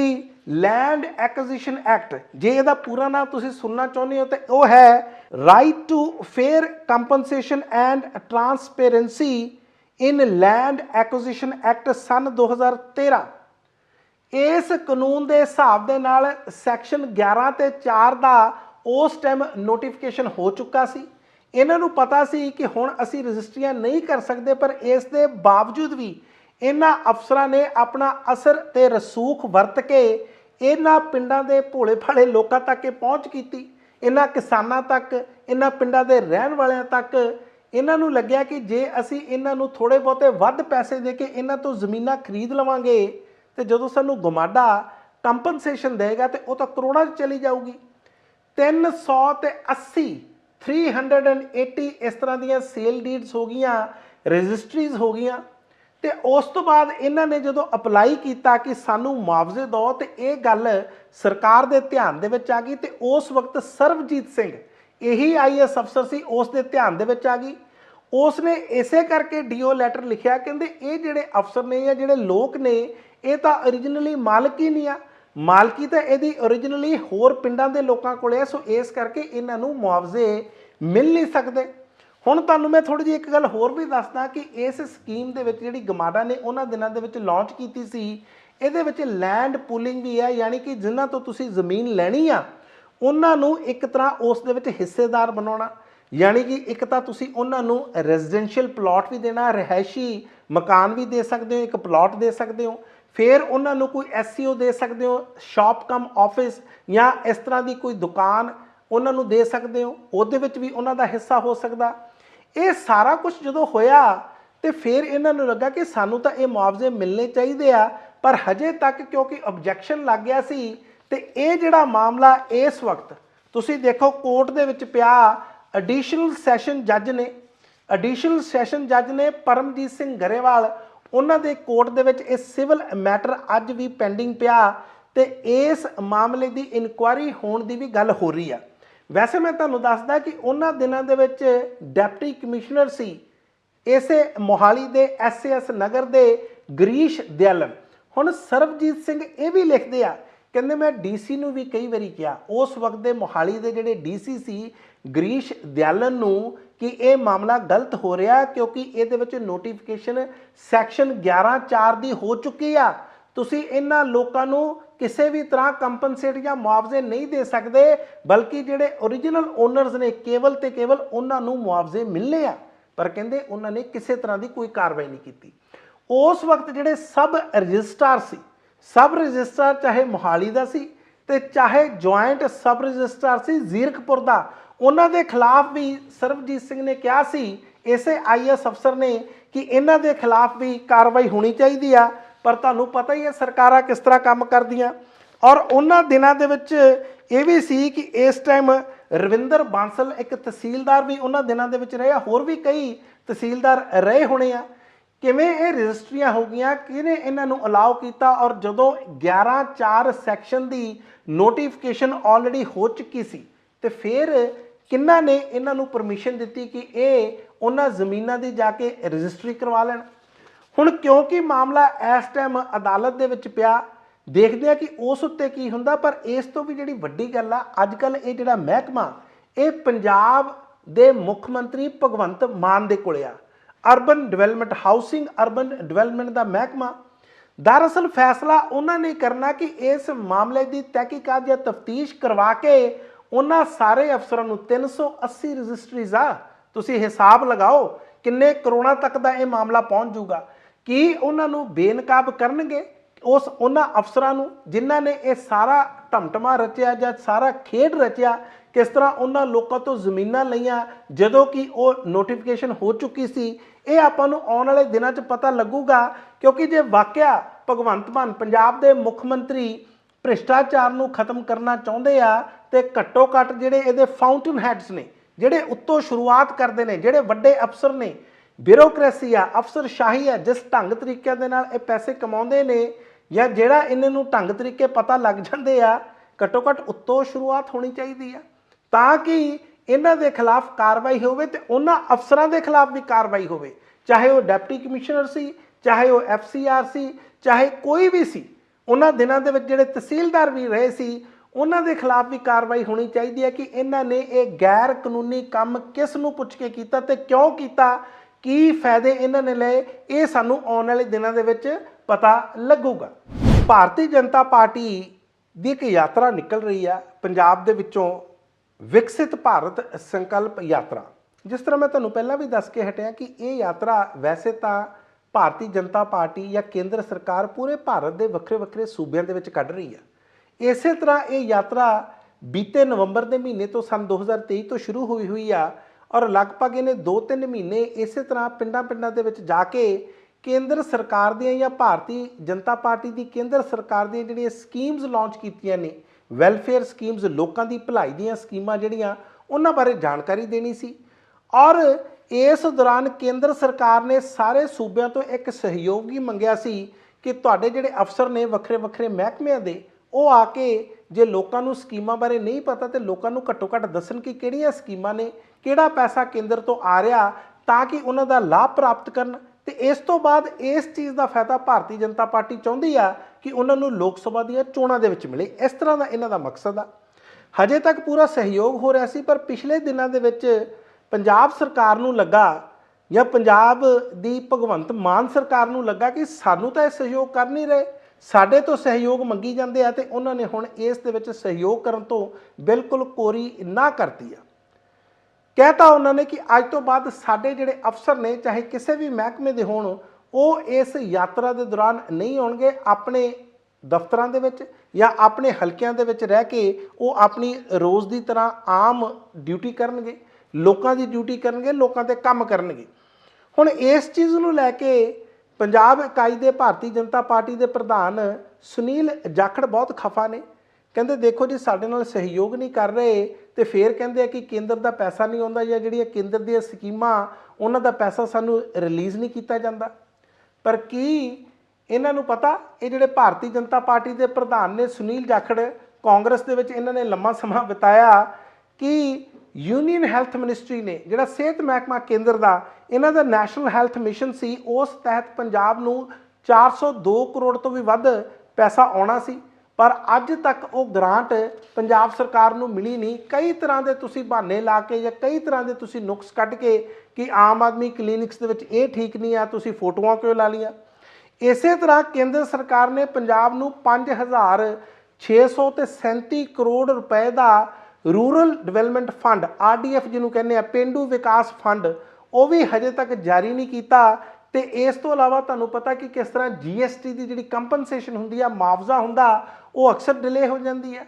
ਲੈਂਡ ਐਕੁਜੀਸ਼ਨ ਐਕਟ ਜੇ ਇਹਦਾ ਪੂਰਾ ਨਾਮ ਤੁਸੀਂ ਸੁਣਨਾ ਚਾਹੁੰਦੇ ਹੋ ਤਾਂ ਉਹ ਹੈ right to fair compensation and transparency in land acquisition act ਸਨ 2013 ਇਸ ਕਾਨੂੰਨ ਦੇ ਹਿਸਾਬ ਦੇ ਨਾਲ ਸੈਕਸ਼ਨ 11 ਤੇ 4 ਦਾ ਉਸ ਟਾਈਮ ਨੋਟੀਫਿਕੇਸ਼ਨ ਹੋ ਚੁੱਕਾ ਸੀ। ਇਹਨਾਂ ਨੂੰ ਪਤਾ ਸੀ ਕਿ ਹੁਣ ਅਸੀਂ ਰਜਿਸਟਰੀਆਂ ਨਹੀਂ ਕਰ ਸਕਦੇ, ਪਰ ਇਸ ਦੇ ਬਾਵਜੂਦ ਵੀ ਇਹਨਾਂ ਅਫਸਰਾਂ ਨੇ ਆਪਣਾ ਅਸਰ ਤੇ ਰਸੂਖ ਵਰਤ ਕੇ ਇਹਨਾਂ ਪਿੰਡਾਂ ਦੇ ਭੋਲੇ ਭਾਲੇ ਲੋਕਾਂ ਤੱਕ ਇਹ ਪਹੁੰਚ ਕੀਤੀ, ਇਹਨਾਂ ਕਿਸਾਨਾਂ ਤੱਕ, ਇਹਨਾਂ ਪਿੰਡਾਂ ਦੇ ਰਹਿਣ ਵਾਲਿਆਂ ਤੱਕ, ਇਹਨਾਂ ਨੂੰ ਲੱਗਿਆ ਕਿ ਜੇ ਅਸੀਂ ਇਹਨਾਂ ਨੂੰ ਥੋੜੇ ਬਹੁਤੇ ਵੱਧ ਪੈਸੇ ਦੇ ਕੇ ਇਹਨਾਂ ਤੋਂ ਜ਼ਮੀਨਾਂ ਖਰੀਦ ਲਵਾਂਗੇ, ਤੇ ਜਦੋਂ ਸਾਨੂੰ ਗਮਾਡਾ ਕੰਪਨਸੇਸ਼ਨ ਦੇਗਾ ਤੇ ਉਹ ਤਾਂ ਕਰੋੜਾਂ 'ਚ ਚਲੀ ਜਾਊਗੀ। 300 ਤੇ 80 380 ਇਸ ਤਰ੍ਹਾਂ ਦੀਆਂ ਸੇਲ ਡੀਡਸ ਹੋ ਗਈਆਂ ਰਜਿਸਟਰੀਜ਼ ਹੋ ਗਈਆਂ ਤੇ ਉਸ ਤੋਂ ਬਾਅਦ ਇਹਨਾਂ ਨੇ ਜਦੋਂ ਅਪਲਾਈ ਕੀਤਾ ਕਿ ਸਾਨੂੰ ਮੁਆਵਜ਼ੇ ਦਿਓ ਤੇ ਇਹ ਗੱਲ ਸਰਕਾਰ ਦੇ ਧਿਆਨ ਦੇ ਵਿੱਚ ਆ ਗਈ ਤੇ ਉਸ ਵਕਤ ਸਰਬਜੀਤ ਸਿੰਘ, ਇਹੀ ਆਈਐਸ ਅਫਸਰ ਸੀ, ਉਸ ਦੇ ਧਿਆਨ ਦੇ ਵਿੱਚ ਆ ਗਈ। ਉਸ ਨੇ ਇਸੇ ਕਰਕੇ ਡੀਓ ਲੈਟਰ ਲਿਖਿਆ, ਕਹਿੰਦੇ ਇਹ ਜਿਹੜੇ ਅਫਸਰ ਨੇ ਜਾਂ ਜਿਹੜੇ ਲੋਕ ਨੇ, ਇਹ ਤਾਂ originally ਮਾਲਕ ਹੀ ਨਹੀਂ ਆ। ਮਾਲਕੀ ਤਾਂ ਇਹਦੀ originally ਹੋਰ ਪਿੰਡਾਂ ਦੇ ਲੋਕਾਂ ਕੋਲੇ ਆ, ਸੋ ਇਸ ਕਰਕੇ ਇਹਨਾਂ ਨੂੰ ਮੁਆਵਜ਼ੇ ਮਿਲ ਨਹੀਂ ਸਕਦੇ। ਹੁਣ ਤੁਹਾਨੂੰ ਮੈਂ ਥੋੜੀ ਜਿਹੀ ਇੱਕ ਗੱਲ ਹੋਰ ਵੀ ਦੱਸਦਾ ਕਿ ਇਸ ਸਕੀਮ ਦੇ ਵਿੱਚ ਜਿਹੜੀ ਗਮਾਡਾ ਨੇ ਉਹਨਾਂ ਦਿਨਾਂ ਦੇ ਵਿੱਚ ਲਾਂਚ ਕੀਤੀ ਸੀ, ਇਹਦੇ ਵਿੱਚ ਲੈਂਡ ਪੂਲਿੰਗ ਵੀ ਹੈ, ਯਾਨੀ ਕਿ ਜਿਨ੍ਹਾਂ ਤੋਂ ਤੁਸੀਂ ਜ਼ਮੀਨ ਲੈਣੀ ਆ, ਉਹਨਾਂ ਨੂੰ ਇੱਕ ਤਰ੍ਹਾਂ ਉਸ ਦੇ ਵਿੱਚ ਹਿੱਸੇਦਾਰ ਬਣਾਉਣਾ, ਯਾਨੀ ਕਿ ਇੱਕ ਤਾਂ ਤੁਸੀਂ ਉਹਨਾਂ ਨੂੰ ਰੈਜ਼ੀਡੈਂਸ਼ੀਅਲ ਪਲਾਟ ਵੀ ਦੇਣਾ ਰਹਿائشੀ ਮਕਾਨ ਵੀ ਦੇ ਸਕਦੇ ਹੋ, ਇੱਕ ਪਲਾਟ ਦੇ ਸਕਦੇ ਹੋ, ਫਿਰ ਉਹਨਾਂ ਨੂੰ ਕੋਈ ਐਸਸੀਓ ਦੇ ਸਕਦੇ ਹੋ ਸ਼ਾਪ ਕਮ ਆਫਿਸ ਜਾਂ ਇਸ ਤਰ੍ਹਾਂ ਦੀ ਕੋਈ ਦੁਕਾਨ ਉਹਨਾਂ ਨੂੰ ਦੇ ਸਕਦੇ ਹੋ, ਉਹਦੇ ਵਿੱਚ ਵੀ ਉਹਨਾਂ ਦਾ ਹਿੱਸਾ ਹੋ ਸਕਦਾ। ਇਹ ਸਾਰਾ ਕੁਝ ਜਦੋਂ ਹੋਇਆ ਤੇ ਫਿਰ ਇਹਨਾਂ ਨੂੰ ਲੱਗਾ ਕਿ ਸਾਨੂੰ ਤਾਂ ਇਹ ਮੁਆਵਜ਼ੇ ਮਿਲਣੇ ਚਾਹੀਦੇ ਆ, ਪਰ ਹਜੇ ਤੱਕ ਕਿਉਂਕਿ ਆਬਜੈਕਸ਼ਨ ਲੱਗ ਗਿਆ ਸੀ ਤੇ ਇਹ ਜਿਹੜਾ ਮਾਮਲਾ ਇਸ ਵਕਤ, ਤੁਸੀਂ ਦੇਖੋ ਕੋਰਟ ਦੇ ਵਿੱਚ ਪਿਆ ਐਡੀਸ਼ਨਲ ਸੈਸ਼ਨ ਜੱਜ ਨੇ। ਐਡੀਸ਼ਨਲ ਸੈਸ਼ਨ ਜੱਜ ਨੇ ਪਰਮਜੀਤ ਸਿੰਘ ਗਰੇਵਾਲ, ਉਹਨਾਂ ਦੇ ਕੋਰਟ ਦੇ ਵਿੱਚ ਇਹ ਸਿਵਲ ਮੈਟਰ ਅੱਜ ਵੀ ਪੈਂਡਿੰਗ ਪਿਆ ਤੇ ਇਸ ਮਾਮਲੇ ਦੀ ਇਨਕੁਆਇਰੀ ਹੋਣ ਦੀ ਵੀ ਗੱਲ ਹੋ ਰਹੀ ਆ। ਵੈਸੇ ਮੈਂ ਤੁਹਾਨੂੰ ਦੱਸਦਾ ਕਿ ਉਹਨਾਂ ਦਿਨਾਂ ਦੇ ਵਿੱਚ ਡਿਪਟੀ ਕਮਿਸ਼ਨਰ ਸੀ ਇਸੇ ਮੋਹਾਲੀ ਦੇ ਐਸਐਸ ਨਗਰ ਦੇ ਗਰੀਸ਼ ਦਿਆਲਨ। ਹੁਣ ਸਰਬਜੀਤ ਸਿੰਘ ਇਹ ਵੀ ਲਿਖਦੇ ਆ, ਕਹਿੰਦੇ ਮੈਂ ਡੀਸੀ ਨੂੰ ਵੀ ਕਈ ਵਾਰੀ ਕਿਹਾ, ਉਸ ਵਕਤ ਦੇ ਮੋਹਾਲੀ ਦੇ ਜਿਹੜੇ ਡੀਸੀ ਸੀ ਗਰੀਸ਼ ਦਿਆਲਨ ਨੂੰ ਕਿ ਇਹ ਮਾਮਲਾ ਗਲਤ ਹੋ ਰਿਹਾ ਕਿਉਂਕਿ ਇਹਦੇ ਵਿੱਚ ਨੋਟੀਫਿਕੇਸ਼ਨ ਸੈਕਸ਼ਨ 11.4 ਦੀ ਹੋ ਚੁੱਕੀ ਆ। ਤੁਸੀਂ ਇਹਨਾਂ ਲੋਕਾਂ ਨੂੰ ਕਿਸੇ ਵੀ ਤਰ੍ਹਾਂ ਕੰਪਨਸੇਟ ਜਾਂ ਮੁਆਵਜ਼ੇ ਨਹੀਂ ਦੇ ਸਕਦੇ, ਬਲਕਿ ਜਿਹੜੇ origignal ਓਨਰਸ ਨੇ, ਕੇਵਲ ਤੇ ਕੇਵਲ ਉਹਨਾਂ ਨੂੰ ਮੁਆਵਜ਼ੇ ਮਿਲਨੇ ਆ। ਪਰ ਕਹਿੰਦੇ ਉਹਨਾਂ ਨੇ ਕਿਸੇ ਤਰ੍ਹਾਂ ਦੀ ਕੋਈ ਕਾਰਵਾਈ ਨਹੀਂ ਕੀਤੀ। ਉਸ ਵਕਤ ਜਿਹੜੇ ਸਬ ਰਜਿਸਟਰਾਰ ਸੀ, ਸਬ ਰਜਿਸਟਰਾਰ ਚਾਹੇ ਮੋਹਾਲੀ ਦਾ ਸੀ ਤੇ ਚਾਹੇ ਜੁਆਇੰਟ ਸਬ ਰਜਿਸਟਰਾਰ ਸੀ ਜ਼ੀਰਕਪੁਰ ਦਾ, ਉਹਨਾਂ ਦੇ ਖਿਲਾਫ ਵੀ ਸਰਬਜੀਤ ਸਿੰਘ ਨੇ ਕਿਹਾ ਸੀ, ਇਸੇ ਆਈਐਸ ਅਫਸਰ ਨੇ ਕਿ ਇਹਨਾਂ ਦੇ ਖਿਲਾਫ ਵੀ ਕਾਰਵਾਈ ਹੋਣੀ ਚਾਹੀਦੀ ਆ। ਪਰ ਤੁਹਾਨੂੰ ਪਤਾ ਹੀ ਹੈ ਸਰਕਾਰਾਂ ਕਿਸ ਤਰ੍ਹਾਂ ਕੰਮ ਕਰਦੀਆਂ। ਔਰ ਉਹਨਾਂ ਦਿਨਾਂ ਦੇ ਵਿੱਚ ਇਹ ਵੀ ਸੀ ਕਿ ਇਸ ਟਾਈਮ ਰਵਿੰਦਰ ਬਾਂਸਲ ਇੱਕ ਤਹਿਸੀਲਦਾਰ ਵੀ ਉਹਨਾਂ ਦਿਨਾਂ ਦੇ ਵਿੱਚ ਰਹੇ ਆ। ਹੋਰ ਵੀ ਕਈ ਤਹਿਸੀਲਦਾਰ ਰਹੇ ਹੋਣੇ ਆ। ਕਿਵੇਂ ਇਹ ਰਜਿਸਟਰੀਆਂ ਹੋ ਗਈਆਂ, ਕਿਹਨੇ ਇਹਨਾਂ ਨੂੰ ਅਲਾਉ ਕੀਤਾ ਔਰ ਜਦੋਂ 11 4 ਸੈਕਸ਼ਨ ਦੀ ਨੋਟੀਫਿਕੇਸ਼ਨ ਆਲਰੇਡੀ ਹੋ ਚੁੱਕੀ ਸੀ, ਤੇ ਫਿਰ ਕਿੰਨਾ ਨੇ ਇਹਨਾਂ ਨੂੰ ਪਰਮਿਸ਼ਨ ਦਿੱਤੀ ਕਿ ਇਹ ਉਹਨਾਂ ਜ਼ਮੀਨਾਂ ਦੀ ਜਾ ਕੇ ਰਜਿਸਟਰੀ ਕਰਵਾ ਲੈਣ? ਹੁਣ ਕਿਉਂਕਿ ਮਾਮਲਾ ਇਸ ਟਾਈਮ ਅਦਾਲਤ ਦੇ ਵਿੱਚ ਪਿਆ, ਦੇਖਦੇ ਆ ਕਿ ਉਸ ਉੱਤੇ ਕੀ ਹੁੰਦਾ, ਪਰ ਇਸ ਤੋਂ ਵੀ ਜਿਹੜੀ ਵੱਡੀ ਗੱਲ ਆ ਅੱਜ ਕੱਲ ਇਹ ਜਿਹੜਾ ਮਹਿਕਮਾ, ਇਹ ਪੰਜਾਬ ਦੇ ਮੁੱਖ ਮੰਤਰੀ ਭਗਵੰਤ ਮਾਨ ਦੇ ਕੋਲੇ ਆ। Urban development housing urban development ਦਾ ਮਹਿਕਮਾ। ਦਰਅਸਲ ਫੈਸਲਾ ਉਹਨਾਂ ਨੇ ਕਰਨਾ ਕਿ ਇਸ ਮਾਮਲੇ ਦੀ ਤਹਿਕੀਕਾਤ ਜਾਂ ਤਫਤੀਸ਼ ਕਰਵਾ ਕੇ ਉਹਨਾਂ ਸਾਰੇ ਅਫਸਰਾਂ ਨੂੰ 380 ਰਜਿਸਟਰੀਜ਼ ਆ, ਤੁਸੀਂ ਹਿਸਾਬ ਲਗਾਓ ਕਿੰਨੇ ਕਰੋੜਾਂ ਤੱਕ ਦਾ ਇਹ ਮਾਮਲਾ ਪਹੁੰਚ ਜਾਊਗਾ। ਕੀ ਉਹਨਾਂ ਨੂੰ ਬੇਨਕਾਬ ਕਰਨਗੇ? ਉਸ ਉਹਨਾਂ ਅਫਸਰਾਂ ਨੂੰ ਜਿਨ੍ਹਾਂ ਨੇ ਇਹ ਸਾਰਾ ਟਮਟਮਾ ਰਚਿਆ ਜਾਂ ਸਾਰਾ ਖੇਡ ਰਚਿਆ, ਕਿਸ ਤਰ੍ਹਾਂ ਉਹਨਾਂ ਲੋਕਾਂ ਤੋਂ ਜ਼ਮੀਨਾਂ ਲਈਆਂ, ਜਦੋਂ ਕਿ ਉਹ ਨੋਟੀਫਿਕੇਸ਼ਨ ਹੋ ਚੁੱਕੀ ਸੀ, ਇਹ ਆਪਾਂ ਨੂੰ ਆਉਣ ਵਾਲੇ ਦਿਨਾਂ 'ਚ ਪਤਾ ਲੱਗੂਗਾ, ਕਿਉਂਕਿ ਜੇ ਵਾਕਿਆ ਭਗਵੰਤ ਮਾਨ ਪੰਜਾਬ ਦੇ ਮੁੱਖ ਮੰਤਰੀ ਭ੍ਰਿਸ਼ਟਾਚਾਰ ਨੂੰ ਖਤਮ ਕਰਨਾ ਚਾਹੁੰਦੇ ਆ, ਤੇ ਘੱਟੋ ਘੱਟ ਜਿਹੜੇ ਇਹਦੇ ਫਾਊਂਟਨ ਹੈਡਸ ਨੇ, ਜਿਹੜੇ ਉੱਤੋਂ ਸ਼ੁਰੂਆਤ ਕਰਦੇ ਨੇ, ਜਿਹੜੇ ਵੱਡੇ ਅਫਸਰ ਨੇ ਬਿਊਰੋਕ੍ਰੇਸੀ ਆ, ਅਫਸਰਸ਼ਾਹੀ ਆ, ਜਿਸ ਢੰਗ ਤਰੀਕਿਆਂ ਦੇ ਨਾਲ ਇਹ ਪੈਸੇ ਕਮਾਉਂਦੇ ਨੇ ਜਾਂ ਜਿਹੜਾ ਇਹਨਾਂ ਨੂੰ ਢੰਗ ਤਰੀਕੇ ਪਤਾ ਲੱਗ ਜਾਂਦੇ ਆ, ਘੱਟੋ ਘੱਟ ਉੱਤੋਂ ਸ਼ੁਰੂਆਤ ਹੋਣੀ ਚਾਹੀਦੀ ਆ। ਤਾਂ ਕਿ ਇਹਨਾਂ ਦੇ ਖਿਲਾਫ ਕਾਰਵਾਈ ਹੋਵੇ ਤੇ ਉਹਨਾਂ ਅਫਸਰਾਂ ਦੇ ਖਿਲਾਫ ਵੀ ਕਾਰਵਾਈ ਹੋਵੇ। ਚਾਹੇ ਉਹ ਡਿਪਟੀ ਕਮਿਸ਼ਨਰ ਸੀ, ਚਾਹੇ ਉਹ ਐਫਸੀਆਰ ਸੀ ਚਾਹੇ ਕੋਈ ਵੀ ਸੀ, ਉਹਨਾਂ ਦਿਨਾਂ ਦੇ ਵਿੱਚ ਜਿਹੜੇ ਤਹਿਸੀਲਦਾਰ ਵੀ ਰਹੇ ਸੀ, ਉਹਨਾਂ ਦੇ ਖਿਲਾਫ ਵੀ ਕਾਰਵਾਈ ਹੋਣੀ ਚਾਹੀਦੀ ਹੈ ਕਿ ਇਹਨਾਂ ਨੇ ਇਹ ਗੈਰ ਕਾਨੂੰਨੀ ਕੰਮ ਕਿਸ ਨੂੰ ਪੁੱਛ ਕੇ ਕੀਤਾ ਤੇ ਕਿਉਂ ਕੀਤਾ ਕੀ ਫਾਇਦੇ ਇਹਨਾਂ ਨੇ ਲਏ, ਇਹ ਸਾਨੂੰ ਆਉਣ ਵਾਲੇ ਦਿਨਾਂ ਦੇ ਵਿੱਚ ਪਤਾ ਲੱਗੂਗਾ। ਭਾਰਤੀ ਜਨਤਾ ਪਾਰਟੀ ਦੀ ਇੱਕ ਯਾਤਰਾ ਨਿਕਲ ਰਹੀ ਆ, ਪੰਜਾਬ ਦੇ ਵਿੱਚੋਂ ਵਿਕਸਿਤ ਭਾਰਤ ਸੰਕਲਪ ਯਾਤਰਾ। ਜਿਸ ਤਰ੍ਹਾਂ ਮੈਂ ਤੁਹਾਨੂੰ ਪਹਿਲਾਂ ਵੀ ਦੱਸ ਕੇ ਹਟਿਆ ਕਿ ਇਹ ਯਾਤਰਾ ਵੈਸੇ ਤਾਂ ਭਾਰਤੀ ਜਨਤਾ ਪਾਰਟੀ ਜਾਂ ਕੇਂਦਰ ਸਰਕਾਰ ਪੂਰੇ ਭਾਰਤ ਦੇ ਵੱਖਰੇ ਵੱਖਰੇ ਸੂਬਿਆਂ ਦੇ ਵਿੱਚ ਕੱਢ ਰਹੀ ਆ। ਇਸੇ ਤਰ੍ਹਾਂ ਇਹ ਯਾਤਰਾ ਬੀਤੇ ਨਵੰਬਰ ਦੇ ਮਹੀਨੇ ਤੋਂ ਸਨ 2023 ਤੋਂ ਸ਼ੁਰੂ ਹੋਈ ਹੋਈ ਆ ਔਰ ਲਗਭਗ ਇਹਨੇ 2-3 ਮਹੀਨੇ ਇਸੇ ਤਰ੍ਹਾਂ ਪਿੰਡਾਂ-ਪਿੰਡਾਂ ਦੇ ਵਿੱਚ ਜਾ ਕੇ ਕੇਂਦਰ ਸਰਕਾਰ ਦੀਆਂ ਜਾਂ ਭਾਰਤੀ ਜਨਤਾ ਪਾਰਟੀ ਦੀ ਕੇਂਦਰ ਸਰਕਾਰ ਦੀਆਂ ਜਿਹੜੀਆਂ ਸਕੀਮਸ ਲਾਂਚ ਕੀਤੀਆਂ ਨੇ, ਵੈਲਫੇਅਰ ਸਕੀਮਸ, ਲੋਕਾਂ ਦੀ ਭਲਾਈ ਦੀਆਂ ਸਕੀਮਾਂ ਜਿਹੜੀਆਂ, ਉਹਨਾਂ ਬਾਰੇ ਜਾਣਕਾਰੀ ਦੇਣੀ ਸੀ। ਔਰ ਇਸ ਦੌਰਾਨ ਕੇਂਦਰ ਸਰਕਾਰ ਨੇ ਸਾਰੇ ਸੂਬਿਆਂ ਤੋਂ ਇੱਕ ਸਹਿਯੋਗੀ ਮੰਗਿਆ ਸੀ ਕਿ ਤੁਹਾਡੇ ਜਿਹੜੇ ਅਫਸਰ ਨੇ ਵੱਖਰੇ ਵੱਖਰੇ ਮਹਿਕਮਿਆਂ ਦੇ, ਉਹ ਆ ਕੇ ਜੇ ਲੋਕਾਂ ਨੂੰ ਸਕੀਮਾਂ ਬਾਰੇ ਨਹੀਂ ਪਤਾ ਤੇ ਲੋਕਾਂ ਨੂੰ ਘੱਟੋ ਘੱਟ ਦੱਸਣ ਕਿ ਕਿਹੜੀਆਂ ਸਕੀਮਾਂ ਨੇ ਕਿਹੜਾ ਪੈਸਾ ਕੇਂਦਰ ਤੋਂ ਆ ਰਿਹਾ ਤਾਂ ਕਿ ਉਹਨਾਂ ਦਾ ਲਾਭ ਪ੍ਰਾਪਤ ਕਰਨ ਤੇ ਇਸ ਤੋਂ ਬਾਅਦ ਇਸ ਚੀਜ਼ ਦਾ ਫਾਇਦਾ ਭਾਰਤੀ ਜਨਤਾ ਪਾਰਟੀ ਚਾਹੁੰਦੀ ਆ ਕਿ ਉਹਨਾਂ ਨੂੰ ਲੋਕ ਸਭਾ ਦੀਆਂ ਚੋਣਾਂ ਦੇ ਵਿੱਚ ਮਿਲੇ। ਇਸ ਤਰ੍ਹਾਂ ਦਾ ਇਹਨਾਂ ਦਾ ਮਕਸਦ ਆ। ਹਜੇ ਤੱਕ ਪੂਰਾ ਸਹਿਯੋਗ ਹੋ ਰਿਹਾ ਸੀ, ਪਰ ਪਿਛਲੇ ਦਿਨਾਂ ਦੇ ਵਿੱਚ ਪੰਜਾਬ ਸਰਕਾਰ ਨੂੰ ਲੱਗਾ ਜਾਂ ਪੰਜਾਬ ਦੀ ਭਗਵੰਤ ਮਾਨ ਸਰਕਾਰ ਨੂੰ ਲੱਗਾ ਕਿ ਸਾਨੂੰ ਤਾਂ ਇਹ ਸਹਿਯੋਗ ਕਰ ਨਹੀਂ ਰਹੇ। ਸਾਡੇ ਤੋਂ ਸਹਿਯੋਗ ਮੰਗੀ ਜਾਂਦੇ ਆ ਤੇ ਉਹਨਾਂ ਨੇ ਹੁਣ ਇਸ ਦੇ ਵਿੱਚ ਸਹਿਯੋਗ ਕਰਨ ਤੋਂ ਬਿਲਕੁਲ ਕੋਰੀ ਨਾ ਕਰਤੀ ਆ। ਕਹਿਤਾ ਉਹਨਾਂ ਨੇ ਕਿ ਅੱਜ ਤੋਂ ਬਾਅਦ ਸਾਡੇ ਜਿਹੜੇ ਅਫਸਰ ਨੇ, ਚਾਹੇ ਕਿਸੇ ਵੀ ਮਹਿਕਮੇ ਦੇ ਹੋਣ, ਉਹ ਇਸ ਯਾਤਰਾ ਦੇ ਦੌਰਾਨ ਨਹੀਂ ਆਉਣਗੇ। ਆਪਣੇ ਦਫ਼ਤਰਾਂ ਦੇ ਵਿੱਚ ਜਾਂ ਆਪਣੇ ਹਲਕਿਆਂ ਦੇ ਵਿੱਚ ਰਹਿ ਕੇ ਉਹ ਆਪਣੀ ਰੋਜ਼ ਦੀ ਤਰ੍ਹਾਂ ਆਮ ਡਿਊਟੀ ਕਰਨਗੇ, ਲੋਕਾਂ ਦੀ ਡਿਊਟੀ ਕਰਨਗੇ, ਲੋਕਾਂ ਤੇ ਕੰਮ ਕਰਨਗੇ। ਹੁਣ ਇਸ ਚੀਜ਼ ਨੂੰ ਲੈ ਕੇ ਪੰਜਾਬ ਇਕਾਈ ਦੇ ਭਾਰਤੀ ਜਨਤਾ ਪਾਰਟੀ ਦੇ ਪ੍ਰਧਾਨ ਸੁਨੀਲ ਜਾਖੜ ਬਹੁਤ ਖਫਾ ਨੇ। ਕਹਿੰਦੇ ਦੇਖੋ ਜੀ, ਸਾਡੇ ਨਾਲ ਸਹਿਯੋਗ ਨਹੀਂ ਕਰ ਰਹੇ ਤੇ ਫਿਰ ਕਹਿੰਦੇ ਆ ਕਿ ਕੇਂਦਰ ਦਾ ਪੈਸਾ ਨਹੀਂ ਆਉਂਦਾ ਜਾਂ ਜਿਹੜੀਆਂ ਕੇਂਦਰ ਦੀਆਂ ਸਕੀਮਾਂ, ਉਹਨਾਂ ਦਾ ਪੈਸਾ ਸਾਨੂੰ ਰਿਲੀਜ਼ ਨਹੀਂ ਕੀਤਾ ਜਾਂਦਾ। ਪਰ ਕੀ ਇਹਨਾਂ ਨੂੰ ਪਤਾ? ਇਹ ਜਿਹੜੇ ਭਾਰਤੀ ਜਨਤਾ ਪਾਰਟੀ ਦੇ ਪ੍ਰਧਾਨ ਨੇ ਸੁਨੀਲ ਜਾਖੜ, ਕਾਂਗਰਸ ਦੇ ਵਿੱਚ ਇਹਨਾਂ ਨੇ ਲੰਮਾ ਸਮਾਂ ਬਿਤਾਇਆ ਕਿ ਯੂਨੀਅਨ ਹੈਲਥ ਮਿਨਿਸਟਰੀ ਨੇ, ਜਿਹੜਾ ਸਿਹਤ ਮਹਿਕਮਾ ਕੇਂਦਰ ਦਾ, ਇਹਨਾਂ ਦਾ ਨੈਸ਼ਨਲ ਹੈਲਥ ਮਿਸ਼ਨ ਸੀ, ਉਸ ਤਹਿਤ ਪੰਜਾਬ ਨੂੰ 402 ਕਰੋੜ ਤੋਂ ਵੀ ਵੱਧ ਪੈਸਾ ਆਉਣਾ ਸੀ। ਪਰ ਅੱਜ ਤੱਕ ਉਹ ਗ੍ਰਾਂਟ ਪੰਜਾਬ ਸਰਕਾਰ ਨੂੰ ਮਿਲੀ ਨਹੀਂ। ਕਈ ਤਰ੍ਹਾਂ ਦੇ ਤੁਸੀਂ ਬਹਾਨੇ ਲਾ ਕੇ ਜਾਂ ਕਈ ਤਰ੍ਹਾਂ ਦੇ ਤੁਸੀਂ ਨੁਕਸ ਕੱਢ ਕੇ ਕਿ ਆਮ ਆਦਮੀ ਕਲੀਨਿਕਸ ਦੇ ਵਿੱਚ ਇਹ ਠੀਕ ਨਹੀਂ ਆ, ਤੁਸੀਂ ਫੋਟੋਆਂ ਕਿਉਂ ਲਾ ਲਈਆਂ? ਇਸੇ ਤਰ੍ਹਾਂ ਕੇਂਦਰ ਸਰਕਾਰ ਨੇ ਪੰਜਾਬ ਨੂੰ 5600 ਤੇ 37 ਕਰੋੜ ਰੁਪਏ ਦਾ ਰੂਰਲ ਡਿਵੈਲਪਮੈਂਟ ਫੰਡ ਆਰਡੀਐਫ ਜਿਹਨੂੰ ਕਹਿੰਦੇ ਆ, ਪਿੰਡੂ ਵਿਕਾਸ ਫੰਡ, ਉਹ ਵੀ ਹਜੇ ਤੱਕ ਜਾਰੀ ਨਹੀਂ ਕੀਤਾ। ਤੇ ਇਸ ਤੋਂ ਇਲਾਵਾ ਤੁਹਾਨੂੰ ਪਤਾ ਕਿ ਕਿਸ ਤਰ੍ਹਾਂ ਜੀਐਸਟੀ ਦੀ ਜਿਹੜੀ ਕੰਪਨਸੇਸ਼ਨ ਹੁੰਦੀ ਆ, ਮੁਆਵਜ਼ਾ ਹੁੰਦਾ ਉਹ ਅਕਸਰ ਡਿਲੇ ਹੋ ਜਾਂਦੀ ਹੈ।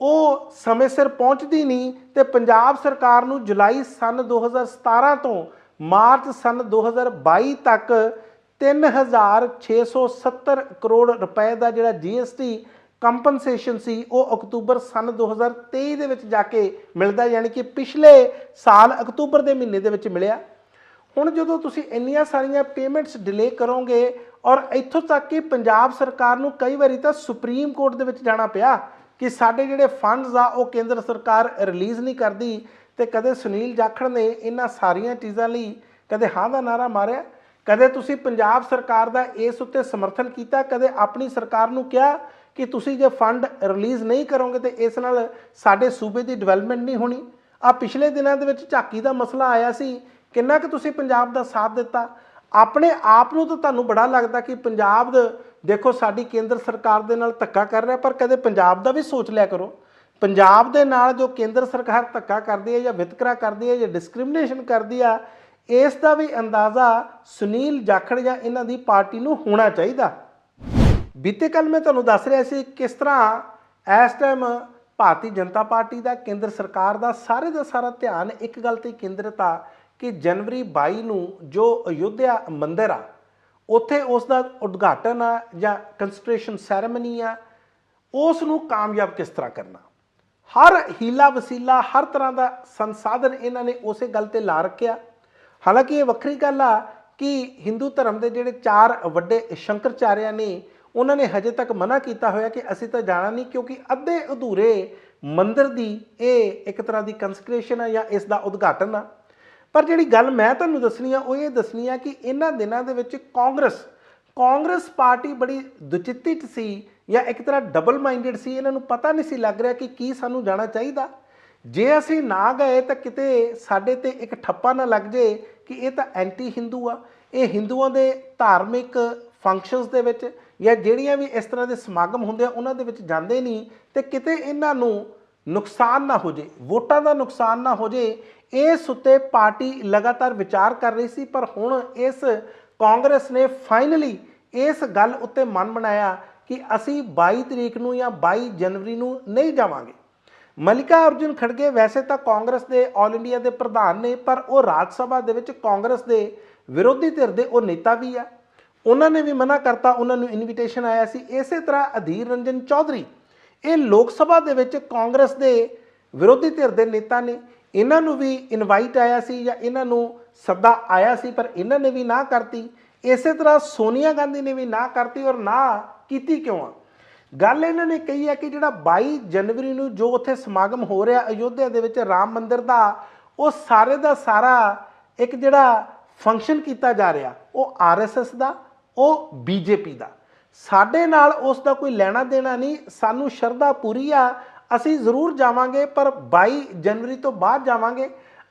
ਉਹ ਸਮੇਂ ਸਿਰ ਪਹੁੰਚਦੀ ਨਹੀਂ ਤੇ ਪੰਜਾਬ ਸਰਕਾਰ ਨੂੰ ਜੁਲਾਈ ਸਨ 2017 ਤੋਂ ਮਾਰਚ ਸਨ 2022 ਤੱਕ 3670 ਕਰੋੜ ਰੁਪਏ ਦਾ ਜਿਹੜਾ GST ਕੰਪਨਸੇਸ਼ਨ ਸੀ, ਉਹ ਅਕਤੂਬਰ ਸਨ 2023 ਦੇ ਵਿੱਚ ਜਾ ਕੇ ਮਿਲਦਾ, ਯਾਨੀ ਕਿ ਪਿਛਲੇ ਸਾਲ ਅਕਤੂਬਰ ਦੇ ਮਹੀਨੇ ਦੇ ਵਿੱਚ ਮਿਲਿਆ। ਹੁਣ ਜਦੋਂ ਤੁਸੀਂ ਇੰਨੀਆਂ ਸਾਰੀਆਂ ਪੇਮੈਂਟਸ ਡਿਲੇ ਕਰੋਗੇ ਔਰ ਇੱਥੋਂ ਤੱਕ ਕਿ ਪੰਜਾਬ ਸਰਕਾਰ ਨੂੰ ਕਈ ਵਾਰੀ ਤਾਂ ਸੁਪਰੀਮ ਕੋਰਟ ਦੇ ਵਿੱਚ ਜਾਣਾ ਪਿਆ ਕਿ ਸਾਡੇ ਜਿਹੜੇ ਫੰਡਸ ਆ ਉਹ ਕੇਂਦਰ ਸਰਕਾਰ ਰਿਲੀਜ਼ ਨਹੀਂ ਕਰਦੀ ਤੇ ਕਦੇ ਸੁਨੀਲ ਜਾਖੜ ਨੇ ਇਹਨਾਂ ਸਾਰੀਆਂ ਚੀਜ਼ਾਂ ਲਈ ਕਦੇ ਹਾਂ ਦਾ ਨਾਰਾ ਮਾਰਿਆ, ਕਦੇ ਤੁਸੀਂ ਪੰਜਾਬ ਸਰਕਾਰ ਦਾ ਇਸ ਉੱਤੇ ਸਮਰਥਨ ਕੀਤਾ, ਕਦੇ ਆਪਣੀ ਸਰਕਾਰ ਨੂੰ ਕਿਹਾ ਕਿ ਤੁਸੀਂ ਜੇ ਫੰਡ ਰਿਲੀਜ਼ ਨਹੀਂ ਕਰੋਗੇ ਤੇ ਇਸ ਨਾਲ ਸਾਡੇ ਸੂਬੇ ਦੀ ਡਿਵੈਲਪਮੈਂਟ ਨਹੀਂ ਹੋਣੀ। ਆ ਪਿਛਲੇ ਦਿਨਾਂ ਦੇ ਵਿੱਚ ਝਾਕੀ ਦਾ ਮਸਲਾ ਆਇਆ ਸੀ ਕਿੰਨਾ ਕਿ ਤੁਸੀਂ ਪੰਜਾਬ ਦਾ ਸਾਥ ਦਿੱਤਾ? ਆਪਣੇ ਆਪ ਨੂੰ ਤਾਂ ਤੁਹਾਨੂੰ ਬੜਾ ਲੱਗਦਾ ਕਿ ਪੰਜਾਬ ਦੇ, ਦੇਖੋ ਸਾਡੀ ਕੇਂਦਰ ਸਰਕਾਰ ਦੇ ਨਾਲ ਧੱਕਾ ਕਰ ਰਿਹਾ, ਪਰ ਕਦੇ ਪੰਜਾਬ ਦਾ ਵੀ ਸੋਚ ਲਿਆ ਕਰੋ। ਪੰਜਾਬ ਦੇ ਨਾਲ ਜੋ ਕੇਂਦਰ ਸਰਕਾਰ ਧੱਕਾ ਕਰਦੀ ਹੈ ਜਾਂ ਵਿਤਕਰਾ ਕਰਦੀ ਹੈ ਜਾਂ ਡਿਸਕ੍ਰਿਮੀਨੇਸ਼ਨ ਕਰਦੀ ਆ, ਇਸ ਦਾ ਵੀ ਅੰਦਾਜ਼ਾ ਸੁਨੀਲ ਜਾਖੜ ਜਾਂ ਇਹਨਾਂ ਦੀ ਪਾਰਟੀ ਨੂੰ ਹੋਣਾ ਚਾਹੀਦਾ। ਬੀਤੇ ਕੱਲ ਮੈਂ ਤੁਹਾਨੂੰ ਦੱਸ ਰਿਹਾ ਸੀ ਕਿਸ ਤਰ੍ਹਾਂ ਇਸ ਟਾਈਮ ਭਾਰਤੀ ਜਨਤਾ ਪਾਰਟੀ ਦਾ, ਕੇਂਦਰ ਸਰਕਾਰ ਦਾ ਸਾਰੇ ਦਾ ਸਾਰਾ ਧਿਆਨ ਇੱਕ ਗੱਲ ਤੇ ਕੇਂਦਰਿਤ ਆ ਕਿ ਜਨਵਰੀ 22 ਨੂੰ ਜੋ ਅਯੁੱਧਿਆ ਮੰਦਿਰ ਆ, ਉੱਥੇ ਉਸ ਦਾ ਉਦਘਾਟਨ ਆ ਜਾਂ ਕੰਸਟ੍ਰੇਸ਼ਨ ਸੈਰੇਮਨੀ ਆ, ਉਸ ਨੂੰ ਕਾਮਯਾਬ ਕਿਸ ਤਰ੍ਹਾਂ ਕਰਨਾ? ਹਰ ਹੀਲਾ ਵਸੀਲਾ, ਹਰ ਤਰ੍ਹਾਂ ਦਾ ਸੰਸਾਧਨ ਇਹਨਾਂ ਨੇ ਉਸੇ ਗੱਲ ਤੇ ਲਾ ਰੱਖਿਆ। ਹਾਲਾਂਕਿ ਇਹ ਵੱਖਰੀ ਗੱਲ ਆ ਕਿ ਹਿੰਦੂ ਧਰਮ ਦੇ ਜਿਹੜੇ ਚਾਰ ਵੱਡੇ ਸ਼ੰਕਰਚਾਰਿਆਂ ਨੇ, ਉਹਨਾਂ ਨੇ ਹਜੇ ਤੱਕ ਮਨਾ ਕੀਤਾ ਹੋਇਆ ਕਿ ਅਸੀਂ ਤਾਂ ਜਾਣਾ ਨਹੀਂ ਕਿਉਂਕਿ ਅੱਧੇ ਅਧੂਰੇ ਮੰਦਰ ਦੀ ਇਹ ਇੱਕ ਤਰ੍ਹਾਂ ਦੀ ਕੰਸਕ੍ਰੇਸ਼ਨ ਆ ਜਾਂ ਇਸ ਦਾ ਉਦਘਾਟਨ ਆ। ਪਰ ਜਿਹੜੀ ਗੱਲ ਮੈਂ ਤੁਹਾਨੂੰ ਦੱਸਣੀ ਆ, ਉਹ ਇਹ ਦੱਸਣੀ ਆ ਕਿ ਇਹਨਾਂ ਦਿਨਾਂ ਦੇ ਵਿੱਚ ਕਾਂਗਰਸ ਕਾਂਗਰਸ ਪਾਰਟੀ ਬੜੀ ਦੁਚਿੱਤੀ 'ਚ ਸੀ ਜਾਂ ਇੱਕ ਤਰ੍ਹਾਂ ਡਬਲ ਮਾਈਂਡਡ ਸੀ, ਇਹਨਾਂ ਨੂੰ ਪਤਾ ਨਹੀਂ ਸੀ ਲੱਗ ਰਿਹਾ ਕਿ ਕੀ ਸਾਨੂੰ ਜਾਣਾ ਚਾਹੀਦਾ। ਜੇ ਅਸੀਂ ਨਾ ਗਏ ਤਾਂ ਕਿਤੇ ਸਾਡੇ ਤੇ ਇੱਕ ਠੱਪਾ ਨਾ ਲੱਗ ਜੇ ਕਿ ਇਹ ਤਾਂ ਐਂਟੀ ਹਿੰਦੂ ਆ। ਇਹ ਹਿੰਦੂਆਂ ਦੇ ਧਾਰਮਿਕ ਫੰਕਸ਼ਨਸ ਦੇ ਵਿੱਚ ਜਾਂ ਜਿਹੜੀਆਂ ਵੀ ਇਸ ਤਰ੍ਹਾਂ ਦੇ ਸਮਾਗਮ ਹੁੰਦੇ ਆ, ਉਹਨਾਂ ਦੇ ਵਿੱਚ ਜਾਂਦੇ ਨਹੀਂ ਤੇ ਕਿਤੇ ਇਹਨਾਂ ਨੂੰ ਨੁਕਸਾਨ ਨਾ ਹੋ ਜੇ, ਵੋਟਾਂ ਦਾ ਨੁਕਸਾਨ ਨਾ ਹੋ ਜੇ, ਇਸ ਉੱਤੇ ਪਾਰਟੀ ਲਗਾਤਾਰ ਵਿਚਾਰ ਕਰ ਰਹੀ ਸੀ, ਪਰ ਹੁਣ ਇਸ ਕਾਂਗਰਸ ਨੇ ਫਾਈਨਲੀ ਇਸ ਗੱਲ ਉੱਤੇ ਮਨ ਬਣਾਇਆ ਕਿ ਅਸੀਂ 22 ਤਰੀਕ ਨੂੰ ਜਾਂ 22 ਜਨਵਰੀ ਨੂੰ ਨਹੀਂ ਜਾਵਾਂਗੇ। ਮਲਿਕਾ ਅਰਜੁਨ ਖੜਗੇ ਵੈਸੇ ਤਾਂ ਕਾਂਗਰਸ ਦੇ ਆਲ ਇੰਡੀਆ ਦੇ ਪ੍ਰਧਾਨ ਨੇ, ਪਰ ਉਹ ਰਾਜ ਸਭਾ ਦੇ ਵਿੱਚ ਕਾਂਗਰਸ ਦੇ ਵਿਰੋਧੀ ਧਿਰ ਦੇ ਉਹ ਨੇਤਾ ਵੀ ਆ। ਉਹਨਾਂ ਨੇ ਵੀ ਮਨਾ ਕਰਤਾ, ਉਹਨਾਂ ਨੂੰ ਇਨਵੀਟੇਸ਼ਨ ਆਇਆ ਸੀ। ਇਸੇ ਤਰ੍ਹਾਂ ਅਧੀਰ ਰੰਜਨ ਚੌਧਰੀ ਇਹ ਲੋਕ ਸਭਾ ਦੇ ਵਿੱਚ ਕਾਂਗਰਸ ਦੇ ਵਿਰੋਧੀ ਧਿਰ ਦੇ ਨੇਤਾ ਨੇ। ਇਹਨਾਂ ਨੂੰ ਵੀ ਇਨਵਾਈਟ ਆਇਆ ਸੀ ਜਾਂ ਇਹਨਾਂ ਨੂੰ ਸੱਦਾ ਆਇਆ ਸੀ, ਪਰ ਇਹਨਾਂ ਨੇ ਵੀ ਨਾ ਕਰਤੀ। ਇਸੇ ਤਰ੍ਹਾਂ ਸੋਨੀਆ ਗਾਂਧੀ ਨੇ ਵੀ ਨਾ ਕਰਤੀ ਔਰ ਨਾ ਕੀਤੀ ਕਿਉਂ ਆ? ਗੱਲ ਇਹਨਾਂ ਨੇ ਕਹੀ ਹੈ ਕਿ ਜਿਹੜਾ 22 ਜਨਵਰੀ ਨੂੰ ਜੋ ਉੱਥੇ ਸਮਾਗਮ ਹੋ ਰਿਹਾ ਅਯੋਧਿਆ ਦੇ ਵਿੱਚ ਰਾਮ ਮੰਦਿਰ ਦਾ, ਉਹ ਸਾਰੇ ਦਾ ਸਾਰਾ ਇੱਕ ਜਿਹੜਾ ਫੰਕਸ਼ਨ ਕੀਤਾ ਜਾ ਰਿਹਾ। ਉਹ ਆਰਐਸਐਸ ਦਾ, ਉਹ ਬੀਜੇਪੀ ਦਾ। ਸਾਡੇ ਨਾਲ ਉਸ ਦਾ ਕੋਈ ਲੈਣਾ ਦੇਣਾ ਨਹੀਂ, ਸਾਨੂੰ ਸ਼ਰਧਾ ਪੂਰੀ ਆ, ਅਸੀਂ ਜ਼ਰੂਰ ਜਾਵਾਂਗੇ, ਪਰ 22 ਜਨਵਰੀ ਤੋਂ ਬਾਅਦ ਜਾਵਾਂਗੇ।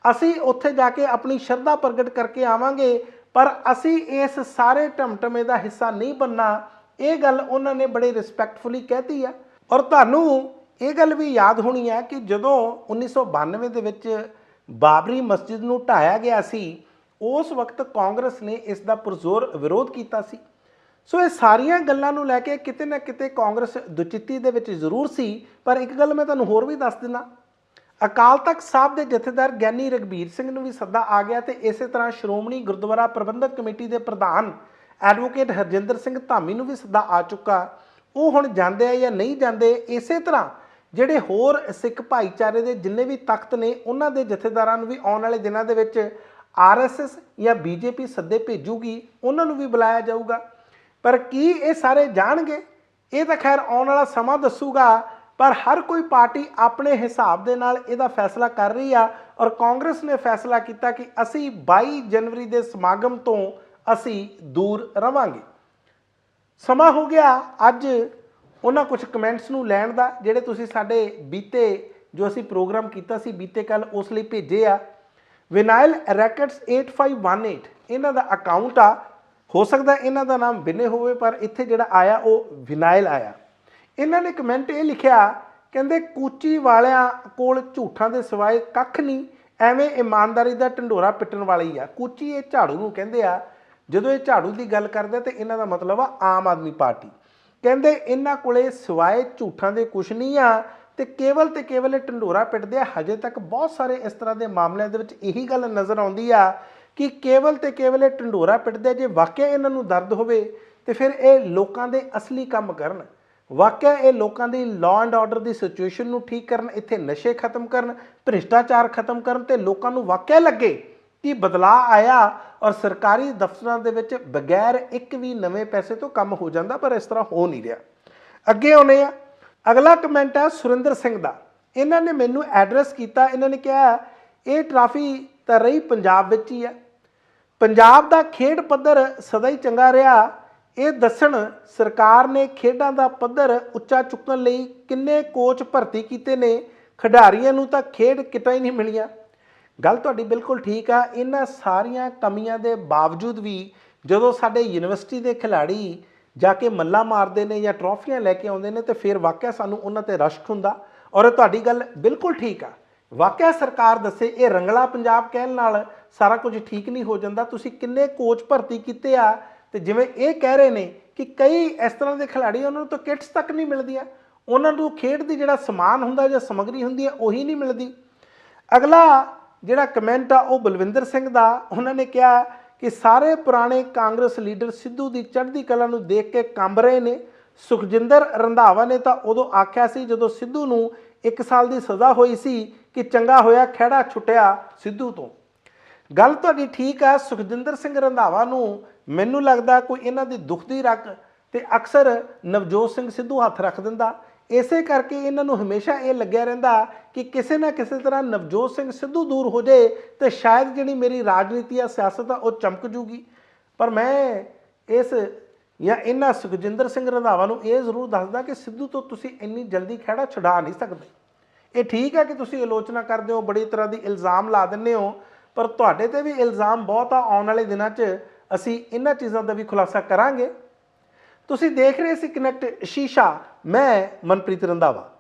ਅਸੀਂ ਉੱਥੇ ਜਾ ਕੇ ਆਪਣੀ ਸ਼ਰਧਾ ਪ੍ਰਗਟ ਕਰਕੇ ਆਵਾਂਗੇ, ਪਰ ਅਸੀਂ ਇਸ ਸਾਰੇ ਢਮਟਮੇ ਦਾ ਹਿੱਸਾ ਨਹੀਂ ਬੰਨਾ ਇਹ ਗੱਲ ਉਹਨਾਂ ਨੇ ਬੜੇ ਰਿਸਪੈਕਟਫੁਲੀ ਕਹਿਤੀ ਆ। ਔਰ ਤੁਹਾਨੂੰ ਇਹ ਗੱਲ ਵੀ ਯਾਦ ਹੋਣੀ ਹੈ ਕਿ ਜਦੋਂ 1992 ਦੇ ਵਿੱਚ ਬਾਬਰੀ ਮਸਜਿਦ ਨੂੰ ਢਾਇਆ ਗਿਆ ਸੀ, ਉਸ ਵਕਤ ਕਾਂਗਰਸ ਨੇ ਇਸ ਦਾ ਪੁਰਜ਼ੋਰ ਵਿਰੋਧ ਕੀਤਾ ਸੀ। ਸੋ ਇਹ ਸਾਰੀਆਂ ਗੱਲਾਂ ਨੂੰ ਲੈ ਕੇ ਕਿਤੇ ਨਾ ਕਿਤੇ ਕਾਂਗਰਸ ਦੁਚਿੱਤੀ ਦੇ ਵਿੱਚ ਜ਼ਰੂਰ ਸੀ, ਪਰ ਇੱਕ ਗੱਲ ਮੈਂ ਤੁਹਾਨੂੰ ਹੋਰ ਵੀ ਦੱਸ ਦਿੰਦਾ। ਅਕਾਲ ਤਖਤ ਸਾਹਿਬ ਦੇ ਜਥੇਦਾਰ ਗਿਆਨੀ ਰਗਬੀਰ ਸਿੰਘ ਨੂੰ ਵੀ ਸੱਦਾ ਆ ਗਿਆ ਤੇ ਇਸੇ ਤਰ੍ਹਾਂ ਸ਼੍ਰੋਮਣੀ ਗੁਰਦੁਆਰਾ ਪ੍ਰਬੰਧਕ ਕਮੇਟੀ ਦੇ ਪ੍ਰਧਾਨ ਐਡਵੋਕੇਟ ਹਰਜਿੰਦਰ ਸਿੰਘ ਧਾਮੀ ਨੂੰ ਵੀ ਸੱਦਾ ਆ ਚੁੱਕਾ। ਉਹ ਹੁਣ ਜਾਂਦੇ ਆ ਜਾਂ ਨਹੀਂ ਜਾਂਦੇ, ਇਸੇ ਤਰ੍ਹਾਂ ਜਿਹੜੇ ਹੋਰ ਸਿੱਖ ਭਾਈਚਾਰੇ ਦੇ ਜਿੰਨੇ ਵੀ ਤਖਤ ਨੇ, ਉਹਨਾਂ ਦੇ ਜਥੇਦਾਰਾਂ ਨੂੰ ਵੀ ਆਉਣ ਵਾਲੇ ਦਿਨਾਂ ਦੇ ਵਿੱਚ ਆਰਐਸਐਸ ਜਾਂ ਬੀਜੇਪੀ ਸੱਦੇ ਭੇਜੂਗੀ, ਉਹਨਾਂ ਨੂੰ ਵੀ ਬੁਲਾਇਆ ਜਾਊਗਾ। ਪਰ ਕੀ ਇਹ ਸਾਰੇ ਜਾਣਗੇ? ਇਹ ਤਾਂ ਖੈਰ ਆਉਣ ਵਾਲਾ ਸਮਾਂ ਦੱਸੂਗਾ, ਪਰ ਹਰ ਕੋਈ ਪਾਰਟੀ ਆਪਣੇ ਹਿਸਾਬ ਦੇ ਨਾਲ ਇਹਦਾ ਫੈਸਲਾ ਕਰ ਰਹੀ ਆ ਔਰ ਕਾਂਗਰਸ ਨੇ ਫੈਸਲਾ ਕੀਤਾ ਕਿ ਅਸੀਂ 22 ਜਨਵਰੀ ਦੇ ਸਮਾਗਮ ਤੋਂ ਅਸੀਂ ਦੂਰ ਰਵਾਂਗੇ। ਸਮਾਂ ਹੋ ਗਿਆ ਅੱਜ ਉਹਨਾਂ ਕੁਝ ਕਮੈਂਟਸ ਨੂੰ ਲੈਣ ਦਾ, ਜਿਹੜੇ ਤੁਸੀਂ ਸਾਡੇ ਬੀਤੇ, ਜੋ ਅਸੀਂ ਪ੍ਰੋਗਰਾਮ ਕੀਤਾ ਸੀ ਬੀਤੇ ਕੱਲ ਉਸ ਲਈ ਭੇਜੇ ਆ। ਵਿਨਾਇਲ ਰੈਕਟਸ 8518 ਇਹਨਾਂ ਦਾ ਅਕਾਊਂਟ ਆ ਹੋ ਸਕਦਾ ਇਹਨਾਂ ਦਾ ਨਾਮ ਬਿਨੇ ਹੋਵੇ, ਪਰ ਇੱਥੇ ਜਿਹੜਾ ਆਇਆ ਉਹ ਵਿਨਾਇਲ ਆਇਆ। ਇਹਨਾਂ ਨੇ ਕਮੈਂਟ ਇਹ ਲਿਖਿਆ, ਕਹਿੰਦੇ ਕੂਚੀ ਵਾਲਿਆਂ ਕੋਲ ਝੂਠਾਂ ਦੇ ਸਿਵਾਏ ਕੱਖ ਨਹੀਂ, ਐਵੇਂ ਇਮਾਨਦਾਰੀ ਦਾ ਢੰਡੋਰਾ ਪਿੱਟਣ ਵਾਲੀ ਆ। ਕੂਚੀ ਇਹ ਝਾੜੂ ਨੂੰ ਕਹਿੰਦੇ ਆ, ਜਦੋਂ ਇਹ ਝਾੜੂ ਦੀ ਗੱਲ ਕਰਦੇ ਤੇ ਇਹਨਾਂ ਦਾ ਮਤਲਬ ਆ ਆਮ ਆਦਮੀ ਪਾਰਟੀ। ਕਹਿੰਦੇ ਇਹਨਾਂ ਕੋਲੇ ਸਿਵਾਏ ਝੂਠਾਂ ਦੇ ਕੁਛ ਨਹੀਂ ਆ ਤੇ ਕੇਵਲ ਤੇ ਕੇਵਲ ਇਹ ਢੰਡੋਰਾ ਪਿੱਟਦੇ ਆ, ਹਜੇ ਤੱਕ ਬਹੁਤ ਸਾਰੇ ਇਸ ਤਰ੍ਹਾਂ ਦੇ ਮਾਮਲਿਆਂ ਦੇ ਵਿੱਚ ਇਹੀ ਗੱਲ ਨਜ਼ਰ ਆਉਂਦੀ ਆ ਕਿ ਕੇਵਲ ਤੇ ਕੇਵਲ ਇਹ ਢੰਡੋਰਾ ਪਿੱਟਦੇ ਜੇ ਵਾਕਿਆ ਇਹਨਾਂ ਨੂੰ ਦਰਦ ਹੋਵੇ, ਤੇ ਫਿਰ ਇਹ ਲੋਕਾਂ ਦੇ ਅਸਲੀ ਕੰਮ ਕਰਨ। ਵਾਕਿਆ ਇਹ ਲੋਕਾਂ ਦੀ ਲਾਅ ਐਂਡ ਆਰਡਰ ਦੀ ਸਿਚੁਏਸ਼ਨ ਨੂੰ ਠੀਕ ਕਰਨ, ਇੱਥੇ ਨਸ਼ੇ ਖਤਮ ਕਰਨ, ਭ੍ਰਿਸ਼ਟਾਚਾਰ ਖਤਮ ਕਰਨ ਤੇ ਲੋਕਾਂ ਨੂੰ ਵਾਕਿਆ ਲੱਗੇ ਕਿ ਬਦਲਾਅ ਆਇਆ ਔਰ ਸਰਕਾਰੀ ਦਫ਼ਤਰਾਂ ਦੇ ਵਿੱਚ ਬਗੈਰ ਇੱਕ ਵੀ ਨਵੇਂ ਪੈਸੇ ਤੋਂ ਕੰਮ ਹੋ ਜਾਂਦਾ, ਪਰ ਇਸ ਤਰ੍ਹਾਂ ਹੋ ਨਹੀਂ ਰਿਹਾ। ਅੱਗੇ ਆਉਨੇ ਆ ਅਗਲਾ ਕਮੈਂਟ ਹੈ ਸੁਰਿੰਦਰ ਸਿੰਘ ਦਾ। ਇਹਨਾਂ ਨੇ ਮੈਨੂੰ ਐਡਰੈਸ ਕੀਤਾ, ਇਹਨਾਂ ਨੇ ਕਿਹਾ, ਇਹ ਟਰਾਫੀ ਤਾਂ ਰਹੀ ਪੰਜਾਬ ਵਿੱਚ ਹੀ ਹੈ ਪੰਜਾਬ ਦਾ ਖੇਡ ਪੱਧਰ ਸਦਾ ਹੀ ਚੰਗਾ ਰਿਹਾ। ਇਹ ਦੱਸਣ ਸਰਕਾਰ ਨੇ ਖੇਡਾਂ ਦਾ ਪੱਧਰ ਉੱਚਾ ਚੁੱਕਣ ਲਈ ਕਿੰਨੇ ਕੋਚ ਭਰਤੀ ਕੀਤੇ ਨੇ। ਖਿਡਾਰੀਆਂ ਨੂੰ ਤਾਂ ਖੇਡ ਕਿਤਾ ਹੀ ਨਹੀਂ ਮਿਲੀਆਂ। ਗੱਲ ਤੁਹਾਡੀ ਬਿਲਕੁਲ ਠੀਕ ਆ। ਇਹਨਾਂ ਸਾਰੀਆਂ ਕਮੀਆਂ ਦੇ ਬਾਵਜੂਦ ਵੀ ਜਦੋਂ ਸਾਡੇ ਯੂਨੀਵਰਸਿਟੀ ਦੇ ਖਿਡਾਰੀ ਜਾ ਕੇ ਮੱਲਾ ਮਾਰਦੇ ਨੇ ਜਾਂ ਟਰੋਫੀਆਂ ਲੈ ਕੇ ਆਉਂਦੇ ਨੇ ਤੇ ਫਿਰ ਵਾਕਿਆ ਸਾਨੂੰ ਉਹਨਾਂ ਤੇ ਰਸ਼ਕ ਹੁੰਦਾ। ਔਰ ਇਹ ਤੁਹਾਡੀ ਗੱਲ ਬਿਲਕੁਲ ਠੀਕ ਆ। ਵਾਕਿਆ ਸਰਕਾਰ ਦੱਸੇ ਇਹ ਰੰਗਲਾ ਪੰਜਾਬ ਕਹਿਣ ਨਾਲ ਸਾਰਾ ਕੁਝ ਠੀਕ ਨਹੀਂ ਹੋ ਜਾਂਦਾ, ਤੁਸੀਂ ਕਿੰਨੇ ਕੋਚ ਭਰਤੀ ਕੀਤੇ ਆ? ਤੇ ਜਿਵੇਂ ਇਹ ਕਹਿ ਰਹੇ ਨੇ ਕਿ ਕਈ ਇਸ ਤਰ੍ਹਾਂ ਦੇ ਖਿਡਾਰੀ ਉਹਨਾਂ ਨੂੰ ਤਾਂ ਕਿਟਸ ਤੱਕ ਨਹੀਂ ਮਿਲਦੀਆਂ। ਉਹਨਾਂ ਨੂੰ ਖੇਡ ਦੀ ਜਿਹੜਾ ਸਮਾਨ ਹੁੰਦਾ ਜਾਂ ਸਮੱਗਰੀ ਹੁੰਦੀ ਹੈ ਉਹੀ ਨਹੀਂ ਮਿਲਦੀ। ਅਗਲਾ ਜਿਹੜਾ ਕਮੈਂਟ ਆ, ਉਹ ਬਲਵਿੰਦਰ ਸਿੰਘ ਦਾ। ਉਹਨਾਂ ਨੇ ਕਿਹਾ ਕਿ ਸਾਰੇ ਪੁਰਾਣੇ ਕਾਂਗਰਸ ਲੀਡਰ ਸਿੱਧੂ ਦੀ ਚੜ੍ਹਦੀ ਕਲਾ ਨੂੰ ਦੇਖ ਕੇ ਕੰਬ ਰਹੇ ਨੇ। ਸੁਖਜਿੰਦਰ ਰੰਧਾਵਾ ਨੇ ਤਾਂ ਉਦੋਂ ਆਖਿਆ ਸੀ, ਜਦੋਂ ਸਿੱਧੂ ਨੂੰ 1 ਸਾਲ ਦੀ ਸਜ਼ਾ ਹੋਈ ਸੀ ਕਿ ਚੰਗਾ ਹੋਇਆ, ਖਹਿੜਾ ਛੁੱਟਿਆ ਸਿੱਧੂ ਤੋਂ। ਗੱਲ ਤੁਹਾਡੀ ਠੀਕ ਆ, ਸੁਖਜਿੰਦਰ ਸਿੰਘ ਰੰਧਾਵਾ ਨੂੰ ਮੈਨੂੰ ਲੱਗਦਾ ਕੋਈ ਇਹਨਾਂ ਦੀ ਦੁੱਖ ਦੀ ਰੱਖ ਤੇ ਅਕਸਰ ਨਵਜੋਤ ਸਿੰਘ ਸਿੱਧੂ ਹੱਥ ਰੱਖ ਦਿੰਦਾ। ਇਸੇ ਕਰਕੇ ਇਹਨਾਂ ਨੂੰ ਹਮੇਸ਼ਾ ਇਹ ਲੱਗਿਆ ਰਹਿੰਦਾ ਕਿ ਕਿਸੇ ਨਾ ਕਿਸੇ ਤਰ੍ਹਾਂ ਨਵਜੋਤ ਸਿੰਘ ਸਿੱਧੂ ਦੂਰ ਹੋ ਜਾਏ ਤੇ ਸ਼ਾਇਦ ਜਿਹੜੀ ਮੇਰੀ ਰਾਜਨੀਤੀ ਆ, ਸਿਆਸਤ ਆ, ਉਹ ਚਮਕ ਜੂਗੀ। ਪਰ ਮੈਂ ਇਸ ਜਾਂ ਇਹਨਾਂ ਸੁਖਜਿੰਦਰ ਸਿੰਘ ਰੰਧਾਵਾ ਨੂੰ ਇਹ ਜ਼ਰੂਰ ਦੱਸਦਾ ਕਿ ਸਿੱਧੂ ਤੋਂ ਤੁਸੀਂ ਇੰਨੀ ਜਲਦੀ ਖਹਿੜਾ ਛੁਡਾ ਨਹੀਂ ਸਕਦੇ। ਇਹ ਠੀਕ ਹੈ ਕਿ ਤੁਸੀਂ ਆਲੋਚਨਾ ਕਰਦੇ ਹੋ, ਬੜੀ ਤਰ੍ਹਾਂ ਦੀ ਇਲਜ਼ਾਮ ਲਾ ਦਿੰਦੇ ਹੋ ਪਰ ਤੁਹਾਡੇ ਤੇ ਵੀ ਇਲਜ਼ਾਮ ਬਹੁਤ ਆ, ਆਉਣ ਵਾਲੇ ਦਿਨਾਂ 'ਚ ਅਸੀਂ ਇਹਨਾਂ ਚੀਜ਼ਾਂ ਦਾ ਵੀ ਖੁਲਾਸਾ ਕਰਾਂਗੇ। ਤੁਸੀਂ ਦੇਖ ਰਹੇ ਸੀ ਕਨੈਕਟ ਸ਼ੀਸ਼ਾ, ਮੈਂ ਮਨਪ੍ਰੀਤ ਰੰਧਾਵਾ।